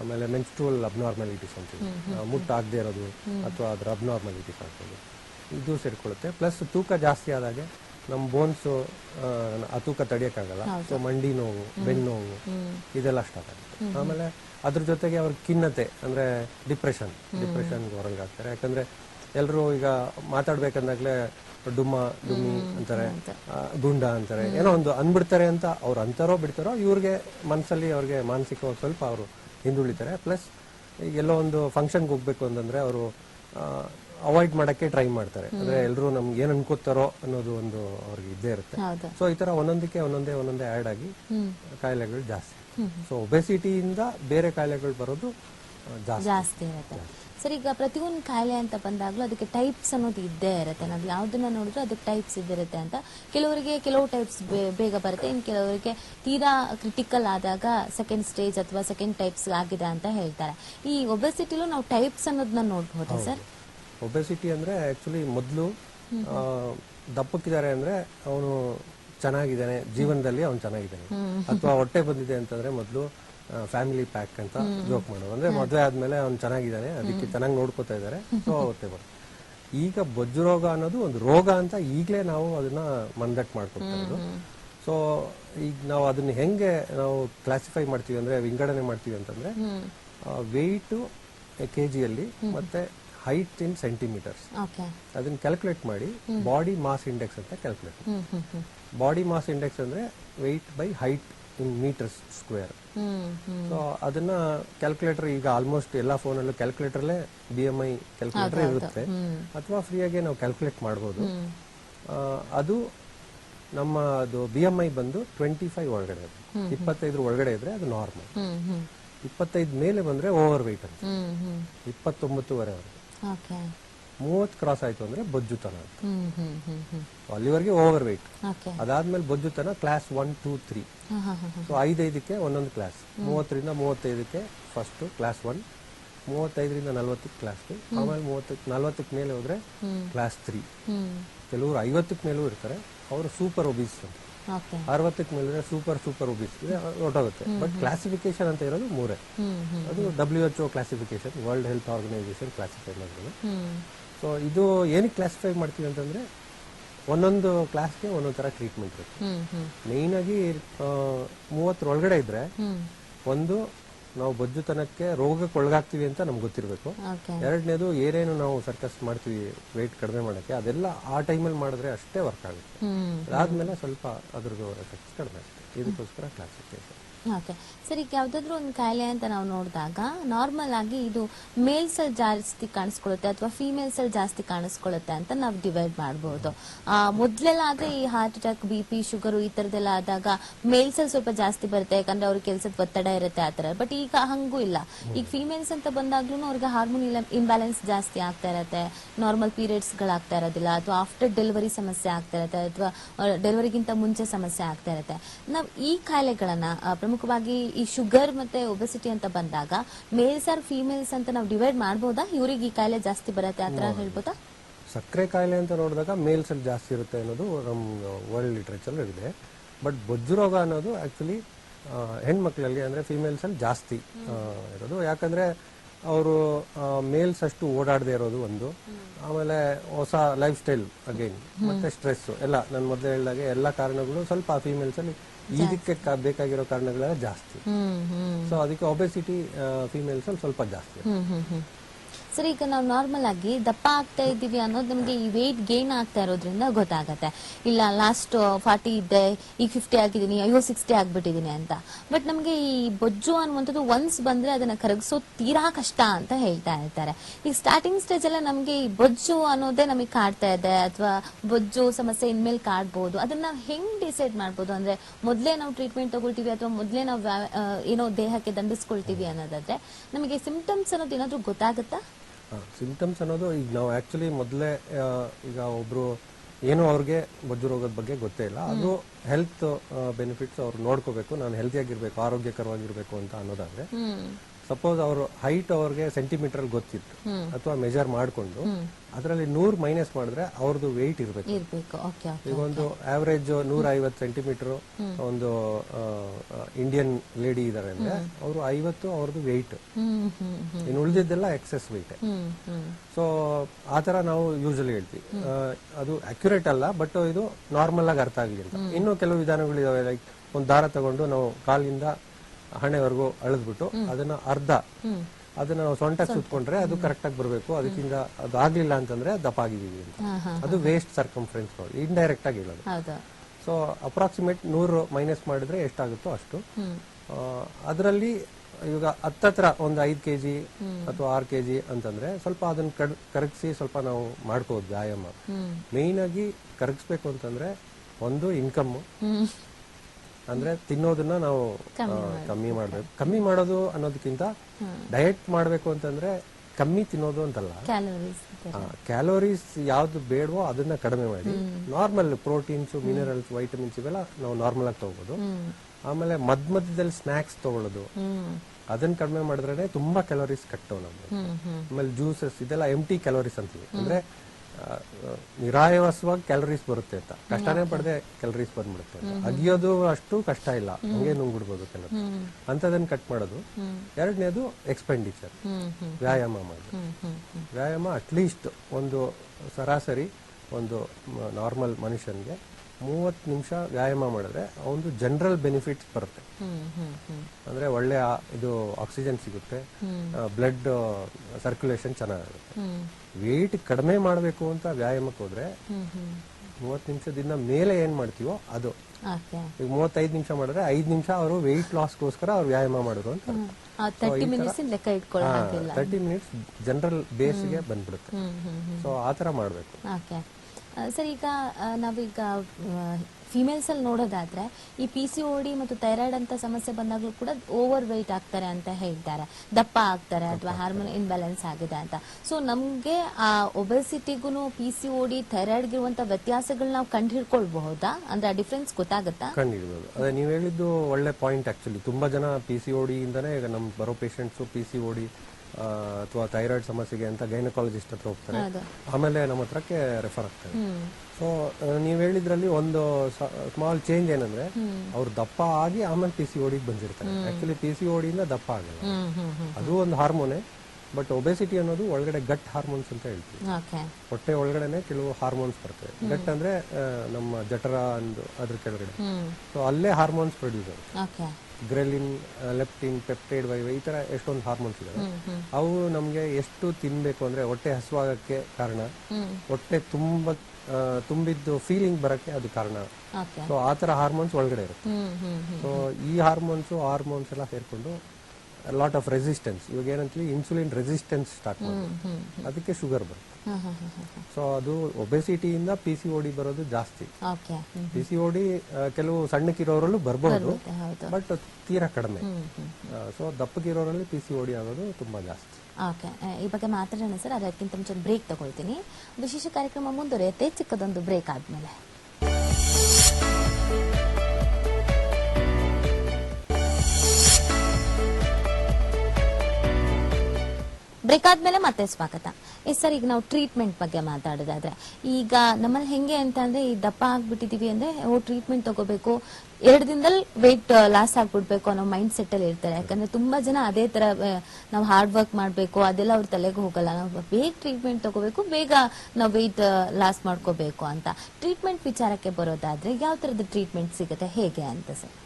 ಆಮೇಲೆ ಮೆನ್ಸ್ಟ್ರುವಲ್ ಅಬ್ನಾರ್ಮಾಲಿಟೀಸ್ ಅಂತೀವಿ. ಮುಟ್ಟಾಗದೇ ಮುಟ್ಟಾಗದೆ ಇರೋದು ಅಥವಾ ಅದ್ರ ಅಬ್ನಾರ್ಮಾಲಿಟೀಸ್ ಆಗ್ಬೋದು. ಇದು ಸೇರಿಕೊಳ್ಳುತ್ತೆ. ಪ್ಲಸ್ ತೂಕ ಜಾಸ್ತಿ ಆದಾಗ ನಮ್ಮ ಬೋನ್ಸ್ ಆ ತೂಕ ತಡಿಯಕ್ಕಾಗಲ್ಲ. ಸೊ ಮಂಡಿ ನೋವು ಬೆನ್ನು ನೋವು ಇದೆಲ್ಲ ಸ್ಟಾರ್ಟ್ ಆಗುತ್ತೆ. ಆಮೇಲೆ ಅದ್ರ ಜೊತೆಗೆ ಅವ್ರ ಖಿನ್ನತೆ ಅಂದ್ರೆ ಡಿಪ್ರೆಷನ್ ಡಿಪ್ರೆಷನ್ಗೆ ಹೊರಂಗಾಗ್ತಾರೆ. ಯಾಕಂದ್ರೆ ಎಲ್ಲರೂ ಈಗ ಮಾತಾಡ್ಬೇಕಂದಾಗ್ಲೇ ಡುಮ್ಮ ಡುಮ್ಮಿ ಅಂತಾರೆ ಗುಂಡ ಅಂತಾರೆ. ಏನೋ ಒಂದು ಅನ್ಬಿಡ್ತಾರೆ ಅಂತ ಅವ್ರು ಅಂತಾರೋ ಬಿಡ್ತಾರೋ ಇವ್ರಿಗೆ ಮನಸ್ಸಲ್ಲಿ ಅವ್ರಿಗೆ ಮಾನಸಿಕವಾಗಿ ಸ್ವಲ್ಪ ಅವರು ಹಿಂದುಳಿತಾರೆ. ಪ್ಲಸ್ ಈಗ ಎಲ್ಲೋ ಒಂದು ಫಂಕ್ಷನ್ಗೆ ಹೋಗ್ಬೇಕು ಅಂತಂದ್ರೆ ಅವರು ಅವಾಯ್ಡ್ ಮಾಡಕ್ಕೆ ಟ್ರೈ ಮಾಡ್ತಾರೆ. ಅಂದ್ರೆ ಎಲ್ಲರೂ ನಮ್ಗೆ ಏನ್ ಅನ್ಕೋತಾರೋ ಅನ್ನೋದು ಒಂದು ಅವ್ರಿಗೆ ಇದ್ದೇ ಇರುತ್ತೆ. ಸೊ ಈ ತರ ಒಂದೊಂದಕ್ಕೆ ಒಂದೊಂದೇ ಒಂದೊಂದೇ ಆಡ್ ಆಗಿ ಕಾಯಿಲೆಗಳು ಜಾಸ್ತಿ. ಸೊ ಒಬೆಸಿಟಿಯಿಂದ ಬೇರೆ ಕಾಯಿಲೆಗಳು ಬರೋದು ಜಾಸ್ತಿ. ಜಾಸ್ತಿ ಇರುತ್ತೆ. ಸರ್ ಈಗ ಪ್ರತಿಯೊಂದು ಕಾಯಿಲೆ ಅಂತ ಬಂದಾಗ್ಲೂ ಅದಕ್ಕೆ ಟೈಪ್ಸ್ ಅನ್ನೋದು ಇದ್ದೇ ಇರುತ್ತೆ. ನಾವು ಯಾವ್ದನ್ನ ನೋಡಿದ್ರು ಅದಕ್ಕೆ ಟೈಪ್ಸ್ ಇದ್ದಿರುತ್ತೆ ಅಂತ. ಕೆಲವರಿಗೆ ಕೆಲವು ಟೈಪ್ಸ್ ಬೇಗ ಬರುತ್ತೆ. ಇನ್ನು ಕೆಲವರಿಗೆ ತೀರಾ ಕ್ರಿಟಿಕಲ್ ಆದಾಗ ಸೆಕೆಂಡ್ ಸ್ಟೇಜ್ ಅಥವಾ ಸೆಕೆಂಡ್ ಟೈಪ್ಸ್ ಆಗಿದೆ ಅಂತ ಹೇಳ್ತಾರೆ. ಈ ಒಬೆಸಿಟಿಲೂ ನಾವು ಟೈಪ್ಸ್ ಅನ್ನೋದನ್ನ ನೋಡ್ಬೋದಾ ಸರ್? ಒಬೆಸಿಟಿ ಅಂದ್ರೆ ಆ್ಯಕ್ಚುಲಿ ಮೊದಲು ದಪ್ಪಕ್ಕಿದ್ದಾರೆ ಅಂದರೆ ಅವನು ಚೆನ್ನಾಗಿದ್ದಾನೆ ಜೀವನದಲ್ಲಿ ಅವನು ಚೆನ್ನಾಗಿದ್ದಾನೆ. ಅಥವಾ ಹೊಟ್ಟೆ ಬಂದಿದೆ ಅಂತಂದರೆ ಮೊದಲು ಫ್ಯಾಮಿಲಿ ಪ್ಯಾಕ್ ಅಂತ ಜೋಕ್ ಮಾಡೋದು ಅಂದರೆ ಮದುವೆ ಆದ್ಮೇಲೆ ಅವ್ನು ಚೆನ್ನಾಗಿದ್ದಾನೆ ಅದಕ್ಕೆ ಚೆನ್ನಾಗಿ ನೋಡ್ಕೋತಾ ಇದ್ದಾರೆ ಸೊ ಹೊಟ್ಟೆ ಬರುತ್ತೆ ಈಗ ಬೊಜ್ಜು ರೋಗ ಅನ್ನೋದು ಒಂದು ರೋಗ ಅಂತ ಈಗಲೇ ನಾವು ಅದನ್ನ ಮಂದಟ್ ಮಾಡ್ಕೊತಾ ಇರೋದು. ಸೊ ಈಗ ನಾವು ಅದನ್ನ ಹೆಂಗೆ ನಾವು ಕ್ಲಾಸಿಫೈ ಮಾಡ್ತೀವಿ ಅಂದ್ರೆ ವಿಂಗಡಣೆ ಮಾಡ್ತೀವಿ ಅಂತಂದ್ರೆ ವೆಯ್ಟ್ ಕೆ ಜಿಯಲ್ಲಿ ಮತ್ತೆ ಹೈಟ್ ಇನ್ ಸೆಂಟಿಮೀಟರ್ಸ್ ಅದನ್ನ ಕ್ಯಾಲ್ಕುಲೇಟ್ ಮಾಡಿ ಬಾಡಿ ಮಾಸ್ ಇಂಡೆಕ್ಸ್ ಅಂತ ಕ್ಯಾಲ್ಕುಲೇಟ್ ಬಾಡಿ ಮಾಸ್ ಇಂಡೆಕ್ಸ್ ಅಂದ್ರೆ weight by height in metres square so ಅದನ್ನ ಕ್ಯಾಲ್ಕುಲೇಟರ್ ಈಗ ಆಲ್ಮೋಸ್ಟ್ ಎಲ್ಲಾ ಫೋನಲ್ಲೂ ಕ್ಯಾಲ್ಕುಲೇಟರ್ಲೇ ಬಿ ಎಂ ಐ ಕ್ಯಾಲ್ಕುಲೇಟರ್ ಇರುತ್ತೆ. ಅಥವಾ ಫ್ರೀಯಾಗಿ ನಾವು ಕ್ಯಾಲ್ಕುಲೇಟ್ ಮಾಡ್ಬೋದು. ಅದು ನಮ್ಮ ಅದು ಬಿ ಎಂ ಐ ಬಂದು ಟ್ವೆಂಟಿ ಫೈವ್ ಒಳಗಡೆ ಇದೆ. ಇಪ್ಪತ್ತೈದರ ಒಳಗಡೆ ಇದ್ರೆ ಅದು ನಾರ್ಮಲ್ ಇಪ್ಪತ್ತೈದು ಮೇಲೆ ಬಂದ್ರೆ ಓವರ್ ವೆಯ್ಟ್ ಅಂತ ಇಪ್ಪತ್ತೊಂಬತ್ತುವರೆ ಅವರು ಮೂವತ್ತು ಕ್ರಾಸ್ ಆಯ್ತು ಅಂದ್ರೆ ಬೊಜ್ಜುತನ ಅಂತ. ಅಲ್ಲಿವರೆಗೆ ಓವರ್ ವೆಯ್ಟ್ ಅದಾದ್ಮೇಲೆ ಬೊಜ್ಜುತನ class one two three so ಐದೈದಕ್ಕೆ ಒಂದೊಂದು ಕ್ಲಾಸ್ ಮೂವತ್ತರಿಂದ ಮೂವತ್ತೈದಕ್ಕೆ ಫಸ್ಟ್ ಕ್ಲಾಸ್ ಒನ್ ಮೂವತ್ತೈದರಿಂದ ನಲ್ವತ್ತಕ್ಕೆ ಕ್ಲಾಸ್ ಟು ಆಮೇಲೆ ಮೂವತ್ತಕ್ಕೆ ನಲ್ವತ್ತಕ್ಕೆ ಮೇಲೆ ಹೋದ್ರೆ ಕ್ಲಾಸ್ ತ್ರೀ ಕೆಲವರು ಐವತ್ತಕ್ಕೆ ಮೇಲೂ ಇರ್ತಾರೆ. ಅವರು ಸೂಪರ್ ಒಬೀಸ್ ಅಂತ. ಅರವತ್ತಕ್ಕೆ ಮೇಲೆ ಸೂಪರ್ ಸೂಪರ್ ಒಬಿಸ್ ಹೊರಟೋಗುತ್ತೆ ಬಟ್ ಕ್ಲಾಸಿಫಿಕೇಶನ್ ಅಂತ ಇರೋದು ಮೂರೇ. ಅದು W H O classification world health organisation classify ಮಾಡಿದ್ರು ಸೊ ಇದು ಏನಕ್ಕೆ ಕ್ಲಾಸಿಫೈ ಮಾಡ್ತೀವಿ ಅಂತಂದ್ರೆ ಒಂದೊಂದು ಕ್ಲಾಸ್ಗೆ ಒಂದೊಂದು ತರ ಟ್ರೀಟ್ಮೆಂಟ್ ಇರುತ್ತೆ. ಮೇನ್ ಮೇಯ್ನ್ ಆಗಿ ಮೂವತ್ತರ ಒಳಗಡೆ ಇದ್ರೆ ಒಂದು ನಾವು ಬಜ್ಜುತನಕ್ಕೆ ರೋಗಕ್ಕೆ ಒಳಗಾಗ್ತೀವಿ ಅಂತ ನಮ್ಗೆ ಗೊತ್ತಿರಬೇಕು. ಎರಡನೇದು ಏನೇನು ನಾವು ಸರ್ಕಸ್ ಮಾಡ್ತೀವಿ ವೆಯ್ಟ್ ಕಡಿಮೆ ಮಾಡಕ್ಕೆ ಅದೆಲ್ಲ ಆ ಟೈಮಲ್ಲಿ ಮಾಡಿದ್ರೆ ಅಷ್ಟೇ ವರ್ಕ್ ಆಗುತ್ತೆ. ಅದಾದ್ಮೇಲೆ ಸ್ವಲ್ಪ ಅದ್ರದ್ದು ಎಫೆಕ್ಟ್ಸ್ ಕಡಿಮೆ ಆಗುತ್ತೆ. ಇದಕ್ಕೋಸ್ಕರ ಕ್ಲಾಸಿಫಿಕೇಶನ್ ಓಕೆ. ಸರ್, ಈಗ ಯಾವ್ದಾದ್ರು ಒಂದು ಕಾಯಿಲೆ ಅಂತ ನಾವು ನೋಡಿದಾಗ ನಾರ್ಮಲ್ ಆಗಿ ಇದು ಮೇಲ್ಸ್ ಅಲ್ಲಿ ಜಾಸ್ತಿ ಕಾಣಿಸ್ಕೊಳ್ಳುತ್ತೆ ಅಥವಾ ಫಿಮೇಲ್ಸ್ ಅಲ್ಲಿ ಜಾಸ್ತಿ ಕಾಣಿಸ್ಕೊಳ್ಳುತ್ತೆ ಅಂತ ನಾವು ಡಿವೈಡ್ ಮಾಡಬಹುದು ಮೊದ್ಲೆಲ್ಲ ಆದ್ರೆ ಈ heart attack B P sugar ಈ ತರದೆಲ್ಲ ಆದಾಗ ಮೇಲ್ಸ್ ಅಲ್ಲಿ ಸ್ವಲ್ಪ ಜಾಸ್ತಿ ಬರುತ್ತೆ, ಯಾಕಂದ್ರೆ ಅವ್ರ ಕೆಲಸದ ಒತ್ತಡ ಇರುತ್ತೆ ಆ ತರ ಬಟ್ ಈಗ ಹಂಗೂ ಇಲ್ಲ. ಈಗ ಫಿಮೇಲ್ಸ್ ಅಂತ ಬಂದಾಗ್ಲೂ ಅವ್ರಿಗೆ ಹಾರ್ಮೋನ್ ಇಂಬ್ಯಾಲೆನ್ಸ್ ಜಾಸ್ತಿ ಆಗ್ತಾ ಇರತ್ತೆ. ನಾರ್ಮಲ್ ಪೀರಿಯಡ್ಸ್ ಗಳಾಗ್ತಾ ಇರೋದಿಲ್ಲ. ಅಥವಾ ಆಫ್ಟರ್ ಡೆಲಿವರಿ ಸಮಸ್ಯೆ ಆಗ್ತಾ ಇರತ್ತೆ. ಅಥವಾ ಡೆಲಿವರಿಗಿಂತ ಮುಂಚೆ ಸಮಸ್ಯೆ ಆಗ್ತಾ ಇರತ್ತೆ. ನಾವು ಈ ಕಾಯಿಲೆಗಳನ್ನ ಪ್ರಮುಖವಾಗಿ ಈ ಶುಗರ್ ಮತ್ತೆ ಒಬೆಸಿಟಿ ಅಂತ ಬಂದಾಗ ಮೇಲ್ಸ್ ಆರ್ ಫಿಮೇಲ್ಸ್ ಅಂತ ನಾವು ಡಿವೈಡ್ ಮಾಡಬಹುದಾ ಇವರಿಗೆ ಈ ಕಾಯಿಲೆ ಜಾಸ್ತಿ ಬರುತ್ತೆ ಆತರ ಹೇಳ್ಬೋದಾ? ಸಕ್ಕರೆ ಕಾಯಿಲೆ ಅಂತ ನೋಡಿದಾಗ ಮೇಲ್ಸ್ ಅಲ್ಲಿ ಜಾಸ್ತಿ ಇರುತ್ತೆ ಅನ್ನೋದು ನಮ್ಮ ವರ್ಲ್ಡ್ ಲಿಟ್ರೇಚರ್ ಇದೆ. ಬಟ್ ಬೊಜ್ಜು ರೋಗ ಅನ್ನೋದು ಆಕ್ಚುಲಿ ಹೆಣ್ಮಕ್ಳಲ್ಲಿ ಅಂದ್ರೆ ಫಿಮೇಲ್ಸ್ ಅಲ್ಲಿ ಜಾಸ್ತಿ ಇರೋದು. ಯಾಕಂದ್ರೆ ಅವರು ಮೇಲ್ಸ್ ಅಷ್ಟು ಓಡಾಡದೆ ಇರೋದು ಒಂದು. ಆಮೇಲೆ ಹೊಸ ಲೈಫ್ ಸ್ಟೈಲ್ ಅಗೈನ್ ಮತ್ತೆ ಸ್ಟ್ರೆಸ್ ಎಲ್ಲ ನಾನು ಮೊದಲೇ ಹೇಳಿದಾಗೆ ಎಲ್ಲ ಕಾರಣಗಳು ಸ್ವಲ್ಪ ಫೀಮೇಲ್ಸ್ ಅಲ್ಲಿ ಇದಕ್ಕೆ ಬೇಕಾಗಿರೋ ಕಾರಣಗಳೆಲ್ಲ ಜಾಸ್ತಿ. ಸೊ ಅದಕ್ಕೆ ಒಬೆಸಿಟಿ ಫೀಮೇಲ್ಸ್ ಅಲ್ಲಿ ಸ್ವಲ್ಪ ಜಾಸ್ತಿ. ಸರ್, ಈಗ ನಾವು ನಾರ್ಮಲ್ ಆಗಿ ದಪ್ಪ ಆಗ್ತಾ ಇದ್ದೀವಿ ಅನ್ನೋದು ನಮಗೆ ಈ ವೇಟ್ ಗೇನ್ ಆಗ್ತಾ ಇರೋದ್ರಿಂದ ಗೊತ್ತಾಗತ್ತೆ. ಇಲ್ಲ ಲಾಸ್ಟ್ ಫಾರ್ಟಿ ಇದ್ದೆ, ಈಗ ಫಿಫ್ಟಿ ಆಗಿದ್ದೀನಿ, ಅಯ್ಯೋ ಸಿಕ್ಸ್ಟಿ ಆಗ್ಬಿಟ್ಟಿದ್ದೀನಿ ಅಂತ. ಬಟ್ ನಮಗೆ ಈ ಬೊಜ್ಜು ಅನ್ನುವಂಥದ್ದು ಒನ್ಸ್ ಬಂದ್ರೆ ಅದನ್ನ ಕರಗಿಸೋ ತೀರಾ ಕಷ್ಟ ಅಂತ ಹೇಳ್ತಾ ಇರ್ತಾರೆ. ಈಗ ಸ್ಟಾರ್ಟಿಂಗ್ ಸ್ಟೇಜ್ ಎಲ್ಲ ನಮಗೆ ಈ ಬೊಜ್ಜು ಅನ್ನೋದೇ ನಮಗೆ ಕಾಡ್ತಾ ಇದೆ, ಅಥವಾ ಬೊಜ್ಜು ಸಮಸ್ಯೆ ಇನ್ಮೇಲೆ ಕಾಡ್ಬೋದು. ಅದನ್ನ ನಾವು ಹೆಂಗೆ ಡಿಸೈಡ್ ಮಾಡ್ಬೋದು ಅಂದ್ರೆ, ಮೊದಲೇ ನಾವು ಟ್ರೀಟ್ಮೆಂಟ್ ತಗೊಳ್ತೀವಿ ಅಥವಾ ಮೊದಲೇ ನಾವು ಏನೋ ದೇಹಕ್ಕೆ ದಂಡಿಸ್ಕೊಳ್ತೀವಿ ಅನ್ನೋದಾದ್ರೆ, ನಮಗೆ ಸಿಂಪ್ಟಮ್ಸ್ ಅನ್ನೋದು ಏನಾದರೂ ಗೊತ್ತಾಗುತ್ತಾ? ಸಿಂಟಮ್ಸ್ ಅನ್ನೋದು ಈಗ ನಾವು ಆಕ್ಚುಲಿ ಮೊದಲೇ ಈಗ ಒಬ್ರು ಏನೋ ಅವ್ರಿಗೆ ಬೊಜ್ಜು ರೋಗದ ಬಗ್ಗೆ ಗೊತ್ತೇ ಇಲ್ಲ. ಅದು ಹೆಲ್ತ್ ಬೆನಿಫಿಟ್ಸ್ ಅವ್ರು ನೋಡ್ಕೋಬೇಕು. ನಾನು ಹೆಲ್ತಿಯಾಗಿರ್ಬೇಕು ಆರೋಗ್ಯಕರವಾಗಿರ್ಬೇಕು ಅಂತ ಅನ್ನೋದಾದ್ರೆ ಸಪೋಸ್ ಅವರು ಹೈಟ್ ಅವ್ರಿಗೆ ಸೆಂಟಿಮೀಟರ್ ಗೊತ್ತಿತ್ತು. ಅಥವಾ ಮೆಜರ್ ಮಾಡ್ಕೊಂಡು ಅದರಲ್ಲಿ ನೂರ್ ಮೈನಸ್ ಮಾಡಿದ್ರೆ ಅವ್ರದ್ದು ವೆಯ್ಟ್ ಇರಬೇಕು. ಈಗ ಒಂದು ಆವರೇಜ್ ನೂರ ಐವತ್ತು ಸೆಂಟಿಮೀಟರ್ ಒಂದು ಇಂಡಿಯನ್ ಲೇಡಿ ಇದಾರೆ ಅಂದ್ರೆ ಅವರು ಐವತ್ತು ಅವ್ರದ್ದು ವೆಯ್ಟ್ ಇನ್ನು ಉಳಿದಿದ್ದೆಲ್ಲ ಎಕ್ಸೆಸ್ ವೆಯ್ಟ್ ಹ್ಮ್ ಸೊ ಆ ತರ ನಾವು ಯೂಶಲಿ ಹೇಳ್ತೀವಿ. ಅದು ಅಕ್ಯುರೇಟ್ ಅಲ್ಲ ಬಟ್ ಇದು ನಾರ್ಮಲ್ ಆಗಿ ಅರ್ಥ ಆಗಲಿಲ್ಲ ಇನ್ನು ಕೆಲವು ವಿಧಾನಗಳಿದಾವೆ ಲೈಕ್ ಒಂದು ದಾರ ತಗೊಂಡು ನಾವು ಕಾಲಿಂದ ಹಣೆವರೆಗೂ ಅಳೆದ್ಬಿಟ್ಟು ಅದನ್ನ ಅರ್ಧ ಅದನ್ನ ನಾವು ಸೊಂಟಕ್ಕೆ ಸುತ್ಕೊಂಡ್ರೆ ಅದು ಕರೆಕ್ಟ್ ಆಗಿ ಬರಬೇಕು. ಅದಕ್ಕಿಂತ ಅದು ಆಗ್ಲಿಲ್ಲ ಅಂತಂದ್ರೆ ದಪ್ಪ ಆಗಿದೀವಿ ಅಂತ ಅದು ವೇಸ್ಟ್ ಸರ್ಕಂಫರೆನ್ಸ್ ನೋಡಿ. ಇಂಡೈರೆಕ್ಟ್ ಆಗಿ ಹೇಳೋದು ಸೊ ಅಪ್ರಾಕ್ಸಿಮೇಟ್ ನೂರು ಮೈನಸ್ ಮಾಡಿದ್ರೆ ಎಷ್ಟಾಗುತ್ತೋ ಅಷ್ಟು. ಅದರಲ್ಲಿ ಇವಾಗ ಹತ್ತತ್ರ ಒಂದು ಐದು ಕೆ ಜಿ ಅಥವಾ ಆರು ಕೆ ಜಿ ಅಂತಂದ್ರೆ ಸ್ವಲ್ಪ ಅದನ್ನ ಕಡ್ ಕರಗಿಸಿ ಸ್ವಲ್ಪ ನಾವು ಮಾಡ್ಕೋದು ವ್ಯಾಯಾಮ. ಮೇನ್ ಮೇಯ್ನ್ ಆಗಿ ಕರಗಿಸ್ಬೇಕು ಅಂತಂದ್ರೆ ಒಂದು ಇನ್ಕಮ್ ಅಂದ್ರೆ ತಿನ್ನೋದನ್ನ ನಾವು ಕಮ್ಮಿ ಮಾಡ್ಬೇಕು. ಕಮ್ಮಿ ಮಾಡೋದು ಅನ್ನೋದಕ್ಕಿಂತ ಡಯಟ್ ಮಾಡ್ಬೇಕು ಅಂತಂದ್ರೆ ಕಮ್ಮಿ ತಿನ್ನೋದು ಅಂತಲ್ಲ. ಕ್ಯಾಲೋರೀಸ್ ಯಾವ್ದು ಬೇಡವೋ ಅದನ್ನ ಕಡಿಮೆ ಮಾಡಿ. ನಾರ್ಮಲ್ ಪ್ರೋಟೀನ್ಸ್ ಮಿನರಲ್ಸ್ ವೈಟಮಿನ್ಸ್ ಇವೆಲ್ಲ ನಾವು ನಾರ್ಮಲ್ ಆಗಿ ತಗೋಬಹುದು ಆಮೇಲೆ ಮದ್ ಮಧ್ಯದಲ್ಲಿ ಸ್ನಾಕ್ಸ್ ತಗೊಳ್ಳೋದು. ಅದನ್ನ ಕಡಿಮೆ ಮಾಡಿದ್ರೆ ತುಂಬಾ ಕ್ಯಾಲೋರೀಸ್ ಕಟ್ಟವು ನಮ್ಗೆ. ಆಮೇಲೆ ಜ್ಯೂಸಸ್ ಇದೆಲ್ಲ ಎಂಟಿ ಕ್ಯಾಲೋರೀಸ್ ಅಂತೀವಿ. ಅಂದ್ರೆ ಆ, ನಿರಾಯಸವಾಗಿ ಕ್ಯಾಲರೀಸ್ ಬರುತ್ತೆ ಅಂತ. ಕಷ್ಟನೇ ಪಡೆದೆ ಕ್ಯಾಲರೀಸ್ ಬಂದ್ಬಿಡುತ್ತೆ. ಅಗಿಯೋದು ಅಷ್ಟು ಕಷ್ಟ ಇಲ್ಲ. ಹಂಗೆ ನುಂಗ್ಬಿಡ್ಬೋದು ಕೆಲವು ಹ್ಮ್. ಅಂತದನ್ನ ಕಟ್ ಮಾಡೋದು. ಎರಡನೇದು ಎಕ್ಸ್ಪೆಂಡಿಚರ್ ವ್ಯಾಯಾಮ ಮಾಡೋದು. ವ್ಯಾಯಾಮ ಅಟ್ಲೀಸ್ಟ್ ಒಂದು ಸರಾಸರಿ ಒಂದು ನಾರ್ಮಲ್ ಮನುಷ್ಯನಿಗೆ ಮೂವತ್ತು ನಿಮಿಷ ವ್ಯಾಯಾಮ ಮಾಡಿದ್ರೆ ಒಂದು ಜನರಲ್ ಬೆನಿಫಿಟ್ಸ್ ಬರುತ್ತೆ. ಅಂದ್ರೆ ಒಳ್ಳೆ ಇದು ಆಕ್ಸಿಜನ್ ಸಿಗುತ್ತೆ. ಬ್ಲಡ್ ಸರ್ಕ್ಯುಲೇಷನ್ ಚೆನ್ನಾಗಿರುತ್ತೆ. ವೆಯ್ಟ್ ಕಡಿಮೆ ಮಾಡಬೇಕು ಅಂತ ವ್ಯಾಯಾಮಕ್ಕೆ ಹೋದ್ರೆ ಮೂವತ್ತು ನಿಮಿಷದಿಂದ ಮೇಲೆ ಏನ್ ಮಾಡ್ತೀವೋ ಅದು. ಈಗ ಮೂವತ್ತೈದು ನಿಮಿಷ ಮಾಡಿದ್ರೆ ಐದು ನಿಮಿಷ ಅವರು ವೆಯ್ಟ್ ಲಾಸ್ಗೋಸ್ಕರ ಅವ್ರು ವ್ಯಾಯಾಮ ಮಾಡೋದು ಅಂತ ತರ್ಟಿ ಮಿನಿಟ್ಸ್ ಜನರಲ್ ಬೇಸ್ಗೆ ಬಂದ್ಬಿಡುತ್ತೆ. ಸೊ ಆ ಥರ ಮಾಡಬೇಕು. ಸರ್ ಈಗ ನಾವೀಗ ಫಿಮೇಲ್ಸ್ ಅಲ್ಲಿ ನೋಡೋದಾದ್ರೆ ಈ ಪಿ ಸಿ ಡಿ ಮತ್ತು ಥೈರಾಯ್ಡ್ ಅಂತ ಸಮಸ್ಯೆ ಬಂದಾಗಲೂ ಕೂಡ ಓವರ್ ವೆಯ್ಟ್ ಆಗ್ತಾರೆ ಅಂತ ಹೇಳ್ತಾರೆ. ದಪ್ಪ ಆಗ್ತಾರೆ ಅಥವಾ ಹಾರ್ಮೋನ್ ಇನ್ಬ್ಯಾಲೆನ್ಸ್ ಆಗಿದೆ ಅಂತ. ಸೊ ನಮ್ಗೆ ಆ ಒಬೆಸಿಟಿಗೂ ಪಿ ಸಿ ಡಿ ಥೈರಾಯ್ಡ್ಗಿರುವಂತ ವ್ಯತ್ಯಾಸಗಳನ್ನ ನಾವು ಕಂಡು ಹಿಡ್ಕೊಳ್ಬಹುದಾ ಅಂದ್ರೆ ಆ ಡಿಫ್ರೆನ್ಸ್ ಗೊತ್ತಾಗುತ್ತಾ? ಕಂಡಿಡ್ಬೋದು ಅದೇ ನೀವು ಹೇಳಿದ್ದು ಒಳ್ಳೆ ಪಾಯಿಂಟ್ ಆಕ್ಚುಲಿ ತುಂಬಾ ಜನ ಪಿ ಸಿ ಇಂದಾನೆ ಈಗ ನಮ್ ಬರೋ ಪೇಷಂಟ್ಸ್ ಪಿ ಸಿ ಓಡಿ ಅಥವಾ ಥೈರಾಯ್ಡ್ ಸಮಸ್ಯೆಗೆ ಅಂತ ಗೈನಕಾಲಜಿಸ್ಟ್ ಹತ್ರ ಹೋಗ್ತಾರೆ. ಆಮೇಲೆ ನಮ್ಮ ಹತ್ರಕ್ಕೆ ರೆಫರ್ ಆಗ್ತಾರೆ ಸೊ ನೀವು ಹೇಳಿದ್ರಲ್ಲಿ ಒಂದು ಸ್ಮಾಲ್ ಚೇಂಜ್ ಏನಂದ್ರೆ ಅವ್ರು ದಪ್ಪ ಆಗಿ ಆಮೇಲೆ ಪಿ ಸಿ ಓಡಿಗೆ ಬಂದಿರ್ತಾರೆ. ಆಕ್ಚುಲಿ ಪಿ ಸಿ ಓಡಿಯಿಂದ ದಪ್ಪ ಆಗಲ್ಲ. ಅದು ಒಂದು ಹಾರ್ಮೋನೆ ಬಟ್ ಒಬೆಸಿಟಿ ಅನ್ನೋದು ಒಳಗಡೆ ಗಟ್ ಹಾರ್ಮೋನ್ಸ್ ಅಂತ ಹೇಳ್ತೀವಿ. ಹೊಟ್ಟೆ ಒಳಗಡೆನೆ ಕೆಲವು ಹಾರ್ಮೋನ್ಸ್ ಬರ್ತವೆ. ಗಟ್ ಅಂದ್ರೆ ನಮ್ಮ ಜಠರ ಅಂದು ಅದ್ರ ಕೆಳಗಡೆ. ಸೊ ಅಲ್ಲೇ ಹಾರ್ಮೋನ್ಸ್ ಪ್ರೊಡ್ಯೂಸ್ ಆಗುತ್ತೆ. ಗ್ರೆಲಿನ್ ಲೆಪ್ಟಿನ್ ಪೆಪ್ಟೈಡ್ ವೈವ್ ಈ ತರ ಎಷ್ಟೊಂದು ಹಾರ್ಮೋನ್ಸ್ ಇದಾವೆ ಅವು ನಮಗೆ ಎಷ್ಟು ತಿನ್ಬೇಕು ಅಂದ್ರೆ ಹೊಟ್ಟೆ ಹಸುವಾಗಕ್ಕೆ ಕಾರಣ. ಹೊಟ್ಟೆ ತುಂಬ ತುಂಬಿದ್ದು ಫೀಲಿಂಗ್ ಬರಕ್ಕೆ ಅದು ಕಾರಣ. ಸೊ ಆ ತರ ಹಾರ್ಮೋನ್ಸ್ ಒಳಗಡೆ ಇರುತ್ತೆ. ಸೊ ಈ ಹಾರ್ಮೋನ್ಸ್ ಹಾರ್ಮೋನ್ಸ್ ಎಲ್ಲ ಸೇರ್ಕೊಂಡು ಲಾಟ್ ಆಫ್ ರೆಸಿಸ್ಟೆನ್ಸ್ ಇವಾಗ ಏನಂತೀವಿ ಇನ್ಸುಲಿನ್ ರೆಸಿಸ್ಟೆನ್ಸ್ ಸ್ಟಾರ್ಟ್ ಮಾಡ್ತೀವಿ ಅದಕ್ಕೆ ಶುಗರ್ ಬರುತ್ತೆ. ಸೊ ಅದು ಒಬೆಸಿಟಿಯಿಂದ ಪಿ ಸಿ ಓಡಿ ಬರೋದು ಜಾಸ್ತಿ. ಪಿ ಸಿ ಓಡಿ ಕೆಲವು ಸಣ್ಣಕ್ಕಿರೋರಲ್ಲೂ ಬರಬಹುದು ಬಟ್ ತೀರಾ ಕಡಿಮೆ. ಸೊ ದಪ್ಪಗಿರೋರಲ್ಲಿ ಪಿ ಸಿ ಓಡಿ ಆಗೋದು ತುಂಬಾ ಜಾಸ್ತಿ. ಓಕೆ ಈ ಬಗ್ಗೆ ಮಾತಾಡೋಣ ಸರ್. ಅದಕ್ಕಿಂತ ಮುಂಚೆ ಬ್ರೇಕ್ ತಗೊಳ್ತೀನಿ. ವಿಶೇಷ ಕಾರ್ಯಕ್ರಮ ಮುಂದುವರಿಯುತ್ತೆ. ಚಿಕ್ಕದೊಂದು ಬ್ರೇಕ್ ಆದ್ಮೇಲೆ. ಬ್ರೇಕ್ ಆದ್ಮೇಲೆ ಮತ್ತೆ ಸ್ವಾಗತ. ಎಸ್ ಸರ್ ಈಗ ನಾವು ಟ್ರೀಟ್ಮೆಂಟ್ ಬಗ್ಗೆ ಮಾತಾಡೋದಾದ್ರೆ, ಈಗ ನಮ್ಮಲ್ಲಿ ಹೆಂಗೆ ಅಂತ ಅಂದ್ರೆ ಈ ದಪ್ಪ ಆಗ್ಬಿಟ್ಟಿದೀವಿ ಅಂದ್ರೆ, ಓ ಟ್ರೀಟ್ಮೆಂಟ್ ತಗೋಬೇಕು. ಎರಡು ದಿನದಲ್ಲಿ ವೆಯ್ಟ್ ಲಾಸ್ ಆಗ್ಬಿಡ್ಬೇಕು ಅನ್ನೋ ಮೈಂಡ್ ಸೆಟ್ ಅಲ್ಲಿ ಇರ್ತಾರೆ. ಯಾಕಂದ್ರೆ ತುಂಬಾ ಜನ ಅದೇ ತರ ನಾವು ಹಾರ್ಡ್ ವರ್ಕ್ ಮಾಡಬೇಕು, ಅದೆಲ್ಲ ಅವ್ರ ತಲೆಗೆ ಹೋಗಲ್ಲ. ನಾವು ಬೇಗ ಟ್ರೀಟ್ಮೆಂಟ್ ತಗೋಬೇಕು, ಬೇಗ ನಾವು ವೆಯ್ಟ್ ಲಾಸ್ ಮಾಡ್ಕೋಬೇಕು ಅಂತ. ಟ್ರೀಟ್ಮೆಂಟ್ ವಿಚಾರಕ್ಕೆ ಬರೋದಾದ್ರೆ, ಯಾವ ತರದ ಟ್ರೀಟ್ಮೆಂಟ್ ಸಿಗುತ್ತೆ? ಹೇಗೆ ಅಂತ ಸರ್?